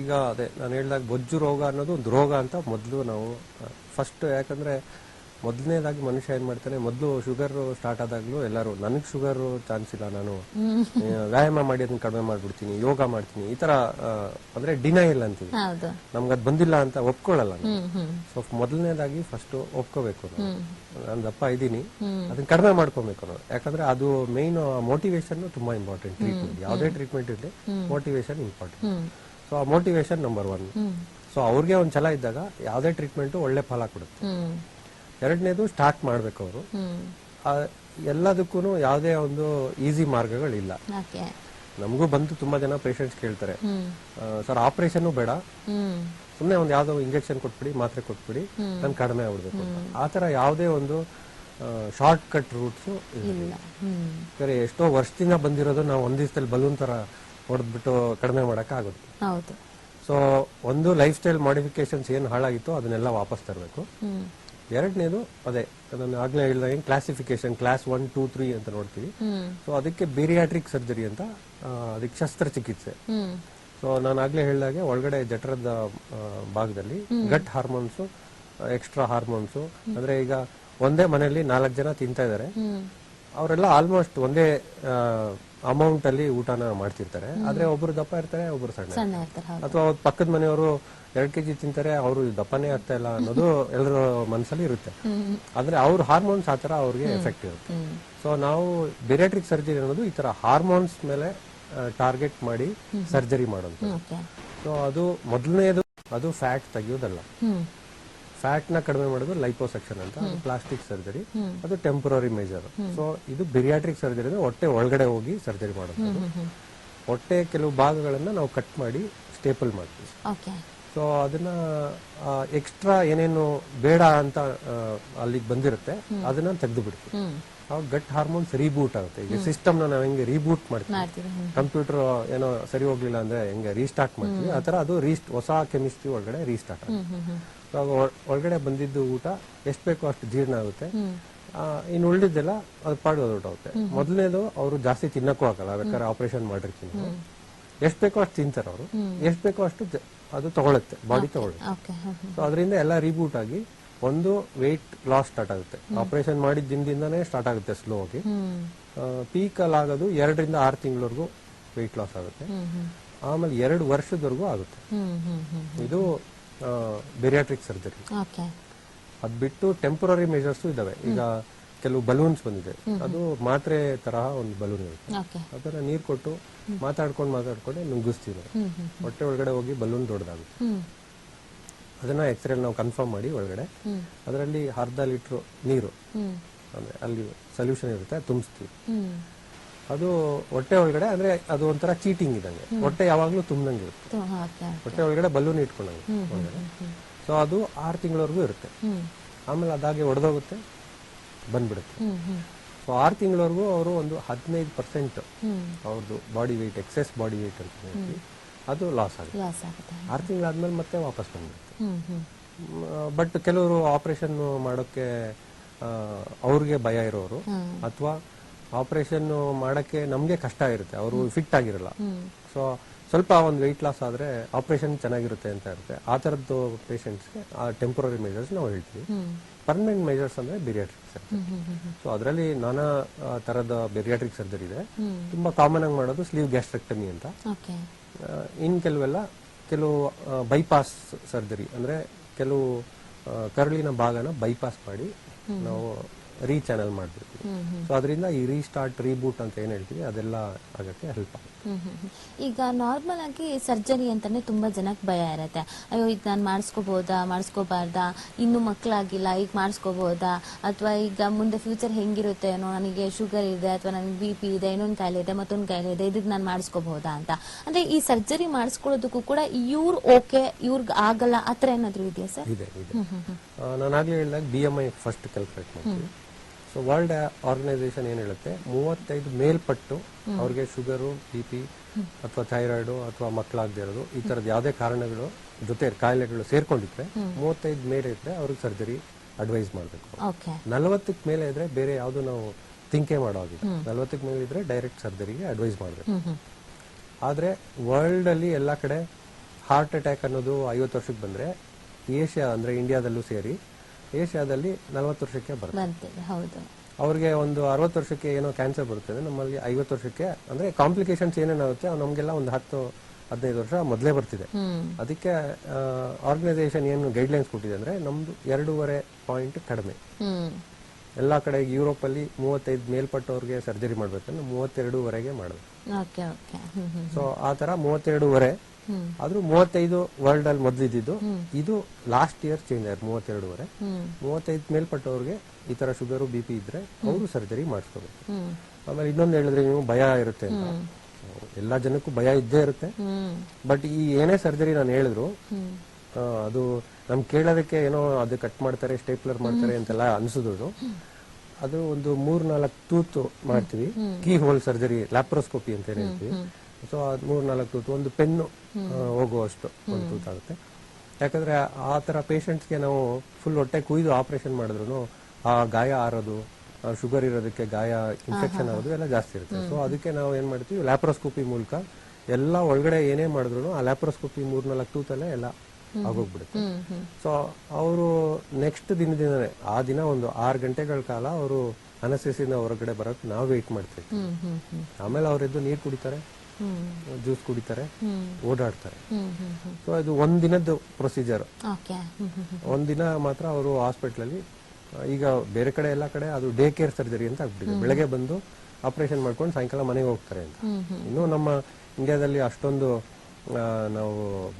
ಈಗ ಅದೇ ನಾನು ಹೇಳಿದಾಗ ಬೊಜ್ಜು ರೋಗ ಅನ್ನೋದು ಒಂದು ರೋಗ ಅಂತ ಮೊದಲು ನಾವು ಫಸ್ಟ್ ಯಾಕಂದ್ರೆ ಮೊದಲನೇದಾಗಿ ಮನುಷ್ಯ ಏನ್ ಮಾಡ್ತಾನೆ ಮೊದಲು ಶುಗರ್ ಸ್ಟಾರ್ಟ್ ಆದಾಗ್ಲೂ ಎಲ್ಲರೂ ನನಗೆ ಶುಗರ್ ಚಾನ್ಸ್ ಇಲ್ಲ ನಾನು. ವ್ಯಾಯಾಮ ಮಾಡಿ ಅದನ್ನ ಕಡಿಮೆ ಮಾಡ್ಬಿಡ್ತೀನಿ ಯೋಗ ಮಾಡ್ತೀನಿ. ಈ ತರ ಅಂದ್ರೆ ಡಿನೈಲ್ ಅಂತೀವಿ. ನಮ್ಗೆ ಅದು ಬಂದಿಲ್ಲ ಅಂತ ಒಪ್ಕೊಳ್ಳಲ್ಲ ಸೊ ಮೊದಲನೇದಾಗಿ ಫಸ್ಟ್ ಒಪ್ಕೋಬೇಕು ನಾನು ದಪ್ಪ ಇದ್ದೀನಿ ಅದನ್ನ ಕಡಿಮೆ ಮಾಡ್ಕೋಬೇಕು ಯಾಕಂದ್ರೆ ಅದು ಮೇನ್ ಮೋಟಿವೇಶನ್ ತುಂಬಾ ಇಂಪಾರ್ಟೆಂಟ್ ಟ್ರೀಟ್ಮೆಂಟ್ ಯಾವುದೇ ಟ್ರೀಟ್ಮೆಂಟ್ ಇರಲಿ ಮೋಟಿವೇಶನ್ ಇಂಪಾರ್ಟೆಂಟ್ ಸೊ ಆ ಮೋಟಿವೇಶನ್ ನಂಬರ್ ಒನ್ ಸೊ ಅವ್ರಿಗೆ ಒಂದ್ ಛಲ ಇದ್ದಾಗ ಯಾವುದೇ ಟ್ರೀಟ್ಮೆಂಟ್ ಒಳ್ಳೆ ಫಲ ಕೊಡುತ್ತೆ. ಎರಡನೇದು ಸ್ಟಾರ್ಟ್ ಮಾಡ್ಬೇಕು ಅವರು. ಎಲ್ಲದಕ್ಕೂ ಯಾವುದೇ ಒಂದು ಈಸಿ ಮಾರ್ಗಗಳಿಲ್ಲ ನಮಗೂ ಬಂದು ತುಂಬಾ ಜನ ಪೇಷಂಟ್ಸ್ ಕೇಳ್ತಾರೆ. ಸರ್ ಆಪರೇಷನ್ ಬೇಡ. ಸುಮ್ಮನೆ ಒಂದು ಯಾವ್ದೋ ಇಂಜೆಕ್ಷನ್ ಕೊಟ್ಬಿಡಿ ಮಾತ್ರೆ ಕೊಟ್ಬಿಡಿ ನಾನು ಕಡಿಮೆ ಆಗ್ಬಿಡ್ಬೇಕು. ಆ ತರ ಯಾವುದೇ ಒಂದು ಶಾರ್ಟ್ ಕಟ್ ರೂಟ್ಸ್ ಎಷ್ಟೋ ವರ್ಷದಿಂದ ಬಂದಿರೋದು ನಾವು ಒಂದ್ ದಿವಸದಲ್ಲಿ ಬಲೂನ್ ತರ ಹೊಡೆದ್ಬಿಟ್ಟು ಕಡಿಮೆ ಮಾಡಕ್ ಆಗುತ್ತೆ ಹೌದು. ಸೊ ಒಂದು ಲೈಫ್ ಸ್ಟೈಲ್ ಮಾಡಿಫಿಕೇಶನ್ಸ್ ಏನು ಹಾಳಾಗಿತ್ತು ಅದನ್ನೆಲ್ಲ ವಾಪಸ್ ತರಬೇಕು. ಎರಡನೇದು ಅದೇ ಅದನ್ನ ಆಗ್ಲೇ ಹೇಳಿದಾಗ classification class one two three ಅಂತ ನೋಡ್ತೀವಿ. ಸೊ ಅದಕ್ಕೆ ಬೇರಿಯಾಟ್ರಿಕ್ ಸರ್ಜರಿ ಅಂತ ಅದಕ್ಕೆ ಶಸ್ತ್ರಚಿಕಿತ್ಸೆ. ಸೊ ನಾನು ಆಗ್ಲೇ ಹೇಳಿದಾಗೆ ಒಳಗಡೆ ಜಠರದ ಭಾಗದಲ್ಲಿ ಗಟ್ ಹಾರ್ಮೋನ್ಸ್ ಎಕ್ಸ್ಟ್ರಾ ಹಾರ್ಮೋನ್ಸ್ ಅಂದ್ರೆ ಈಗ ಒಂದೇ ಮನೆಯಲ್ಲಿ ನಾಲ್ಕು ಜನ ತಿಂತಾ ಇದ್ದಾರೆ. ಅವರೆಲ್ಲ ಆಲ್ಮೋಸ್ಟ್ ಒಂದೇ ಅಮೌಂಟ್ ಅಲ್ಲಿ ಊಟನ ಮಾಡ್ತಿರ್ತಾರೆ. ಆದ್ರೆ ಒಬ್ರು ದಪ್ಪ ಇರ್ತಾರೆ ಒಬ್ರು ಸಣ್ಣ ಅಥವಾ ಅವ್ರ ಪಕ್ಕದ ಮನೆಯವರು ಎರಡ್ ಕೆಜಿ ತಿಂತಾರೆ ಅವರು ದಪ್ಪನೇ ಆಗ್ತಾ ಇಲ್ಲ ಅನ್ನೋದು ಎಲ್ಲರ ಮನಸ್ಸಲ್ಲಿ ಇರುತ್ತೆ. ಆದ್ರೆ ಅವ್ರ ಹಾರ್ಮೋನ್ಸ್ ಆತರ ತರ ಅವ್ರಿಗೆ ಎಫೆಕ್ಟ್ ಇರುತ್ತೆ. ಸೊ ನಾವು ಬೆರಿಯಾಟ್ರಿಕ್ ಸರ್ಜರಿ ಅನ್ನೋದು ಈ ತರ ಹಾರ್ಮೋನ್ಸ್ ಮೇಲೆ ಟಾರ್ಗೆಟ್ ಮಾಡಿ ಸರ್ಜರಿ ಮಾಡೋದು. ಸೊ ಅದು ಮೊದಲನೇದು ಅದು ಫ್ಯಾಟ್ ತೆಗೆಯೋದಲ್ಲ. ಫ್ಯಾಟ್ನ ಕಡಿಮೆ ಮಾಡೋದು ಲೈಪೋಸೆಕ್ಷನ್ ಅಂತ ಪ್ಲಾಸ್ಟಿಕ್ ಸರ್ಜರಿ ಅದು ಟೆಂಪರರಿ ಮೇಜರ್ ಸೊ ಇದು ಬಿರಿಯಾಟ್ರಿಕ್ ಸರ್ಜರಿ ಅಂದ್ರೆ ಹೊಟ್ಟೆ ಒಳಗಡೆ ಹೋಗಿ ಸರ್ಜರಿ ಮಾಡೋದು. ಹೊಟ್ಟೆ ಕೆಲವು ಭಾಗಗಳನ್ನ ನಾವು ಕಟ್ ಮಾಡಿ ಸ್ಟೇಪಲ್ ಮಾಡ್ತೀವಿ. ಸೊ ಅದನ್ನ ಎಕ್ಸ್ಟ್ರಾ ಏನೇನು ಬೇಡ ಅಂತ ಅಲ್ಲಿಗೆ ಬಂದಿರುತ್ತೆ ಅದನ್ನ ತೆಗೆದು ಬಿಡ್ತೀವಿ ಅವಾಗ ಗಟ್ ಹಾರ್ಮೋನ್ಸ್ ರೀಬೂಟ್ ಆಗುತ್ತೆ. ಈಗ ಸಿಸ್ಟಮ್ ನಾವು ಹೆಂಗೆ ರೀಬೂಟ್ ಮಾಡ್ತೀವಿ? ಕಂಪ್ಯೂಟರ್ ಏನೋ ಸರಿ ಹೋಗ್ಲಿಲ್ಲ ಅಂದ್ರೆ ಹೆಂಗೆ ರೀಸ್ಟಾರ್ಟ್ ಮಾಡ್ತೀವಿ? ಆ ತರ ಅದು ರೀಸ್ಟ್ ಹೊಸ ಕೆಮಿಸ್ಟ್ರಿ ಒಳಗಡೆ ರೀಸ್ಟಾರ್ಟ್ ಆಗುತ್ತೆ. ಒಳಗಡೆ ಬಂದಿದ್ದು ಊಟ ಎಷ್ಟು ಬೇಕೋ ಅಷ್ಟು ಜೀರ್ಣ ಆಗುತ್ತೆ. ಇನ್ನು ಉಳಿದಿದ್ದೆಲ್ಲ ಅದು ಪಾಡು ಹೊರಟೋಗುತ್ತೆ ಮೊದಲನೇದು ಅವರು ಜಾಸ್ತಿ ತಿನ್ನಕ್ಕೂ ಆಗಲ್ಲ ಬೇಕಾದ್ರೆ ಆಪರೇಷನ್ ಮಾಡಿರ್ತೀನಿ ಎಷ್ಟು ಬೇಕೋ ಅಷ್ಟು ತಿಂತಾರೆ ಅವರು. ಎಷ್ಟು ಬೇಕೋ ಅಷ್ಟು ಅದು ತಗೊಳುತ್ತೆ ಬಾಡಿ ತಗೊಳುತ್ತೆ. ಸೊ ಅದರಿಂದ ಎಲ್ಲ ರೀಬೂಟ್ ಆಗಿ ಒಂದು ವೆಯ್ಟ್ ಲಾಸ್ ಸ್ಟಾರ್ಟ್ ಆಗುತ್ತೆ. ಆಪರೇಷನ್ ಮಾಡಿದ ದಿನದಿಂದನೇ ಸ್ಟಾರ್ಟ್ ಆಗುತ್ತೆ ಸ್ಲೋ ಆಗಿ. ಪೀಕ್ ಅಲ್ಲಿ ಆಗೋದು ಎರಡರಿಂದ ಆರು ತಿಂಗಳವರೆಗೂ ವೆಯ್ಟ್ ಲಾಸ್ ಆಗುತ್ತೆ. ಆಮೇಲೆ ಎರಡು ವರ್ಷದವರೆಗೂ ಆಗುತ್ತೆ. ಇದು ಬೆರಿಯಾಟ್ರಿಕ್ ಸರ್ಜರಿ ಓಕೆ. ಅದ್ ಬಿಟ್ಟು ಟೆಂಪರರಿ ಮೆಜರ್ಸ್ ಇದಾವೆ. ಈಗ ಕೆಲವು ಬಲೂನ್ಸ್ ಬಂದಿದೆ. ಅದು ಮಾತ್ರೆ ತರಹ ಒಂದು ಬಲೂನ್ ಇರುತ್ತೆ. ಅದನ್ನ ನೀರ್ ಕೊಟ್ಟು ಮಾತಾಡ್ಕೊಂಡು ಮಾತಾಡ್ಕೊಂಡು ನುಗ್ಗಿಸ್ತೀವಿ ಹೊಟ್ಟೆ ಒಳಗಡೆ ಹೋಗಿ ಬಲೂನ್ ದೊಡ್ಡದಾಗುತ್ತೆ ಅದನ್ನ ಎಕ್ಸ್ರೇ ನಾವು ಕನ್ಫರ್ಮ್ ಮಾಡಿ ಒಳಗಡೆ. ಅದರಲ್ಲಿ ಅರ್ಧ ಲೀಟರ್ ನೀರು. ಅಂದ್ರೆ ಅಲ್ಲಿ ಸೊಲ್ಯೂಷನ್ ಇರುತ್ತೆ ತುಂಬಿಸ್ತೀವಿ. ಅದು ಹೊಟ್ಟೆ ಒಳಗಡೆ ಅಂದ್ರೆ ಅದು ಒಂಥರ ಚೀಟಿಂಗ್ ಇದಂಗೆ ಹೊಟ್ಟೆ ಯಾವಾಗ್ಲೂ ತುಂಬಂಗೆ ಇರುತ್ತೆ. ಹೊಟ್ಟೆ ಒಳಗಡೆ ಬಲೂನ್ ಇಟ್ಕೊಂಡಂಗೆ ಒಳಗಡೆ. ಸೊ ಅದು ಆರು ತಿಂಗಳವರೆಗೂ ಇರುತ್ತೆ. ಆಮೇಲೆ ಅದಾಗೆ ಒಡೆದೋಗುತ್ತೆ ಬಂದ್ಬಿಡುತ್ತೆ. ಸೊ ಆರು ತಿಂಗಳವರೆಗೂ ಅವರು ಒಂದು ಹದಿನೈದು ಪರ್ಸೆಂಟ್ ಅವ್ರದ್ದು body weight excess body weight ಅಂತ ಹೇಳ್ತೀವಿ. ಅದು ಲಾಸ್ ಆಗುತ್ತೆ. ಆರು ತಿಂಗಳಾದ್ಮೇಲೆ ಮತ್ತೆ ವಾಪಸ್ ಬಂದ್ಬಿಡುತ್ತೆ. ಬಟ್ ಕೆಲವರು ಆಪರೇಷನ್ ಮಾಡೋಕ್ಕೆ ಅವ್ರಿಗೆ ಭಯ ಇರೋರು ಅಥವಾ ಆಪರೇಷನ್ ಮಾಡಕ್ಕೆ ನಮ್ಗೆ ಕಷ್ಟ ಇರುತ್ತೆ. ಅವರು ಫಿಟ್ ಆಗಿರಲ್ಲ. ಸೊ ಸ್ವಲ್ಪ ಒಂದು ವೆಯ್ಟ್ ಲಾಸ್ ಆದ್ರೆ ಆಪರೇಷನ್ ಚೆನ್ನಾಗಿರುತ್ತೆ ಅಂತ ಇರುತ್ತೆ. ಆ ಥರದ್ದು ಪೇಷಂಟ್ಸ್ಗೆ ಆ ಟೆಂಪರರಿ ಮೆಜರ್ಸ್ ನಾವು ಹೇಳ್ತೀವಿ. ಪರ್ಮನೆಂಟ್ ಮೆಜರ್ಸ್ ಅಂದ್ರೆ ಬಿರಿಯಾಟ್ರಿಕ್ ಸರ್ಜರಿ ಸೊ ಅದರಲ್ಲಿ ನಾನಾ ತರದ ಬೆರಿಯಾಟ್ರಿಕ್ ಸರ್ಜರಿ ಇದೆ. ತುಂಬಾ ಕಾಮನ್ ಆಗಿ ಮಾಡೋದು ಸ್ಲೀವ್ ಗ್ಯಾಸ್ಟ್ರೆಕ್ಟಮಿ ಅಂತ. ಇನ್ ಕೆಲವೆಲ್ಲ ಕೆಲವು ಬೈಪಾಸ್ ಸರ್ಜರಿ ಅಂದ್ರೆ ಕೆಲವು ಕರುಳಿನ ಭಾಗನ ಬೈಪಾಸ್ ಮಾಡಿ ನಾವು ರೀಚಾನಲ್ ಮಾಡ್ಬಿಡ್ತೀವಿ ಸೊ ಅದರಿಂದ ಈ ರೀಸ್ಟಾರ್ಟ್ ರೀಬೂಟ್ ಅಂತ ಏನ್ ಹೇಳ್ತೀವಿ ಅದೆಲ್ಲ ಆಗಕ್ಕೆ ಹೆಲ್ಪ್ ಆಗುತ್ತೆ. ಈಗ ನಾರ್ಮಲ್ ಆಗಿ ಸರ್ಜರಿ ಅಂತಾನೆ ತುಂಬಾ ಜನಕ್ಕೆ ಭಯ ಇರುತ್ತೆ. ಅಯ್ಯೋ ಈಗ ನಾನು ಮಾಡಿಸ್ಕೋಬಹುದಾ ಮಾಡಿಸ್ಕೋಬಾರ್ದಾ? ಇನ್ನು ಮಕ್ಕಳಾಗಿಲ್ಲ ಈಗ ಮಾಡಿಸ್ಕೋಬಹುದಾ ಅಥವಾ ಈಗ ಮುಂದೆ ಫ್ಯೂಚರ್ ಹೆಂಗಿರುತ್ತೆ ಏನೋ ನನಗೆ ಶುಗರ್ ಇದೆ ಅಥವಾ ನನಗೆ ಬಿ ಪಿ ಇದೆ ಇನ್ನೊಂದು ಕಾಯಿಲೆ ಇದೆ ಮತ್ತೊಂದು ಕಾಯಿಲೆ ಇದೆ ಇದಕ್ಕೆ ನಾನು ಮಾಡಿಸ್ಕೋಬಹುದಾ ಅಂತ. ಅಂದ್ರೆ ಈ ಸರ್ಜರಿ ಮಾಡಿಸ್ಕೊಳ್ಳೋದಕ್ಕೂ ಕೂಡ ಇವ್ರು ಓಕೆ ಇವ್ರಿಗೆ ಆಗಲ್ಲ ಆ ಥರ ಏನಾದರೂ ಇದೆಯಾ ಸರ್? ಇದೆ ಇದೆ. ನಾನು ಆಗಲೇ ಹೇಳಿದಾಗ B M I first calculate ಮಾಡ್ತೀವಿ. ಸೊ ವರ್ಲ್ಡ್ ಆರ್ಗನೈಸೇಷನ್ ಏನ್ ಹೇಳುತ್ತೆ? ಮೂವತ್ತೈದು ಮೇಲ್ಪಟ್ಟು ಅವ್ರಿಗೆ ಶುಗರು ಬಿ ಪಿ ಅಥವಾ ಥೈರಾಯ್ಡ್ ಅಥವಾ ಮಕ್ಕಳಾಗದೇ ಇರೋದು ಈ ತರದ ಯಾವುದೇ ಕಾರಣಗಳು ಜೊತೆ ಕಾಯಿಲೆಗಳು ಸೇರ್ಕೊಂಡಿದ್ರೆ ಮೂವತ್ತೈದು ಮೇಲೆ ಇದ್ರೆ ಅವ್ರಿಗೆ ಸರ್ಜರಿ ಅಡ್ವೈಸ್ ಮಾಡಬೇಕು. ನಲವತ್ತಕ್ಕೆ ಮೇಲೆ ಇದ್ರೆ ಬೇರೆ ಯಾವುದು ನಾವು ತಿಂಕೆ ಮಾಡೋದಿಲ್ಲ. ನಲವತ್ತಕ್ಕೆ ಮೇಲೆ ಇದ್ರೆ ಡೈರೆಕ್ಟ್ ಸರ್ಜರಿಗೆ ಅಡ್ವೈಸ್ ಮಾಡಬೇಕು. ಆದ್ರೆ ವರ್ಲ್ಡ್ ಅಲ್ಲಿ ಎಲ್ಲ ಕಡೆ ಹಾರ್ಟ್ ಅಟ್ಯಾಕ್ ಅನ್ನೋದು ಐವತ್ತು ವರ್ಷಕ್ಕೆ ಬಂದ್ರೆ ಏಷ್ಯಾ ಅಂದ್ರೆ ಇಂಡಿಯಾದಲ್ಲೂ ಸೇರಿ ಏಷ್ಯಾದಲ್ಲಿ ನಲವತ್ತು ವರ್ಷಕ್ಕೆ ಬರುತ್ತೆ. ಹೌದು. ಅವ್ರಿಗೆ ಒಂದು ಅರವತ್ತು ವರ್ಷಕ್ಕೆ ಏನೋ ಕ್ಯಾನ್ಸರ್ ಬರುತ್ತೆ ನಮ್ಮಲ್ಲಿ ಐವತ್ತು ವರ್ಷಕ್ಕೆ ಅಂದ್ರೆ ಕಾಂಪ್ಲಿಕೇಶನ್ಸ್ ಏನೇನಾಗುತ್ತೆ ನಮ್ಗೆಲ್ಲ ನಮಗೆಲ್ಲ ಒಂದು ಹತ್ತು ಹದಿನೈದು ವರ್ಷ ಮೊದಲೇ ಬರ್ತಿದೆ. ಅದಕ್ಕೆ ಆರ್ಗನೈಸೇಷನ್ ಏನು ಗೈಡ್ಲೈನ್ಸ್ ಕೊಟ್ಟಿದೆ ಅಂದ್ರೆ ನಮ್ದು ಎರಡೂವರೆ ಪಾಯಿಂಟ್ ಕಡಿಮೆ. ಎಲ್ಲಾ ಕಡೆ ಯುರೋಪ್ ಅಲ್ಲಿ ಮೂವತ್ತೈದು ಮೇಲ್ಪಟ್ಟವ್ರಿಗೆ ಸರ್ಜರಿ ಮಾಡ್ಬೇಕಂದ್ರೆ ಮೂವತ್ತೆರಡೂವರೆಗೆ ಮಾಡಬೇಕು. ಸೊ ಆ ತರ ಮೂವತ್ತೆರಡೂವರೆ ಆದ್ರೂ ಮೂವತ್ತೈದು ವರ್ಲ್ಡ್ ಅಲ್ಲಿ ಮೊದಲಿದ್ದು ಇದು ಲಾಸ್ಟ್ ಇಯರ್ ಚೇಂಜ್ ಆಯ್ತು ಮೂವತ್ತೆರಡುವರೆ. ಮೂವತ್ತೈದು ಮೇಲ್ಪಟ್ಟವ್ರಿಗೆ ಈ ತರ ಶುಗರು ಬಿ ಪಿ ಇದ್ರೆ ಅವರು ಸರ್ಜರಿ ಮಾಡಿಸ್ಕೋಬೇಕು. ಆಮೇಲೆ ಇನ್ನೊಂದು ಹೇಳಿದ್ರೆ ನೀವು ಭಯ ಇರುತ್ತೆ ಅಂತ. ಎಲ್ಲಾ ಜನಕ್ಕೂ ಭಯ ಇದ್ದೇ ಇರುತ್ತೆ. ಬಟ್ ಈ ಏನೇ ಸರ್ಜರಿ ನಾನು ಹೇಳಿದ್ರು ಅದು ನಮ್ ಕೇಳೋದಕ್ಕೆ ಏನೋ ಅದು ಕಟ್ ಮಾಡ್ತಾರೆ ಸ್ಟೇಪ್ಲರ್ ಮಾಡ್ತಾರೆ ಅಂತೆಲ್ಲ ಅನ್ಸಿದ್ರು ಅದು ಒಂದು ಮೂರ್ ನಾಲ್ಕು ತೂತು ಮಾಡ್ತೀವಿ ಕೀ ಹೋಲ್ ಸರ್ಜರಿ ಲ್ಯಾಪ್ರೋಸ್ಕೋಪಿ ಅಂತ ಹೇಳ್ತೀವಿ. ಸೊ ಅದ್ ಮೂರ್ ನಾಲ್ಕು ತೂತು ಒಂದು ಪೆನ್ನು ಹೋಗುವಷ್ಟು ಒಂದು ತೂತಾಗುತ್ತೆ. ಯಾಕಂದ್ರೆ ಆ ತರ ಪೇಷಂಟ್ಸ್ಗೆ ನಾವು ಫುಲ್ ಹೊಟ್ಟೆ ಕುಯ್ದು ಆಪರೇಷನ್ ಮಾಡಿದ್ರು ಆ ಗಾಯ ಆರೋದು ಶುಗರ್ ಇರೋದಕ್ಕೆ ಗಾಯ ಇನ್ಫೆಕ್ಷನ್ ಆಗೋದು ಎಲ್ಲ ಜಾಸ್ತಿ ಇರುತ್ತೆ. ಸೊ ಅದಕ್ಕೆ ನಾವು ಏನ್ ಮಾಡ್ತೀವಿ ಲ್ಯಾಪ್ರೋಸ್ಕೋಪಿ ಮೂಲಕ ಎಲ್ಲ ಒಳಗಡೆ ಏನೇ ಮಾಡಿದ್ರು ಆ ಲ್ಯಾಪ್ರೋಸ್ಕೋಪಿ ಮೂರ್ನಾಲ್ಕು ತೂತಲ್ಲೇ ಎಲ್ಲ ಆಗೋಗ್ಬಿಡುತ್ತೆ. ಸೊ ಅವರು ನೆಕ್ಸ್ಟ್ ದಿನದಿಂದನೇ ಆ ದಿನ ಒಂದು ಆರು ಗಂಟೆಗಳ ಕಾಲ ಅವರು ಅನಸೆಸಿನ ಹೊರಗಡೆ ಬರೋಕೆ ನಾವು ವೇಟ್ ಮಾಡ್ತೀವಿ ಆಮೇಲೆ ಅವರೆದ್ದು ನೀರು ಕುಡಿತಾರೆ. ಜ್ಯೂಸ್ ಕುಡಿತಾರೆ ಓಡಾಡ್ತಾರೆ. ಸೊ ಇದು ಒಂದಿನದ ಪ್ರೊಸೀಜರ್ ಒಂದಿನ ಮಾತ್ರ ಅವರು ಹಾಸ್ಪಿಟ್ಲಲ್ಲಿ ಈಗ ಬೇರೆ ಕಡೆ ಎಲ್ಲ ಕಡೆ ಅದು ಡೇ ಕೇರ್ ಸರ್ಜರಿ ಅಂತ ಆಗ್ಬಿಟ್ಟಿದೆ. ಬೆಳಗ್ಗೆ ಬಂದು ಆಪರೇಷನ್ ಮಾಡ್ಕೊಂಡು ಸಾಯಂಕಾಲ ಮನೆಗೆ ಹೋಗ್ತಾರೆ ಅಂತ. ಇನ್ನು ನಮ್ಮ ಇಂಡಿಯಾದಲ್ಲಿ ಅಷ್ಟೊಂದು ನಾವು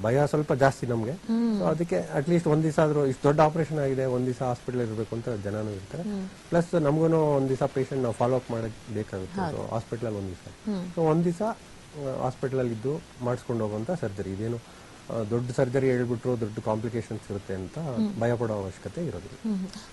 ಭಯ ಸ್ವಲ್ಪ ಜಾಸ್ತಿ ನಮ್ಗೆ. ಸೊ ಅದಕ್ಕೆ ಅಟ್ಲೀಸ್ಟ್ ಒಂದ್ ದಿವಸ ಆದ್ರೂ ಇಷ್ಟು ದೊಡ್ಡ ಆಪರೇಷನ್ ಆಗಿದೆ ಒಂದ್ ದಿವಸ ಹಾಸ್ಪಿಟಲ್ ಇರಬೇಕು ಅಂತ ಜನನು ಇರ್ತಾರೆ. ಪ್ಲಸ್ ನಮಗೂ ಒಂದ್ ದಿವಸ ಪೇಷಂಟ್ ನಾವು ಫಾಲೋ ಅಪ್ ಮಾಡಕ್ ಬೇಕಾಗುತ್ತೆ. ಹಾಸ್ಪಿಟಲ್ ಒಂದ್ ದಿವಸ. ಸೊ ಒಂದ್ ದಿವಸ ಹಾಸ್ಪಿಟಲ್ ಅಲ್ಲಿ ಇದ್ದು ಮಾಡಿಸ್ಕೊಂಡು ಹೋಗುವಂತ ಸರ್ಜರಿ. ಇದೇನು ದೊಡ್ಡ ಸರ್ಜರಿ ಹೇಳ್ಬಿಟ್ರು ದೊಡ್ಡ ಕಾಂಪ್ಲಿಕೇಶನ್ಸ್ ಇರುತ್ತೆ ಅಂತ ಭಯ ಪಡೋ ಅವಶ್ಯಕತೆ ಇರೋದಿಲ್ಲ.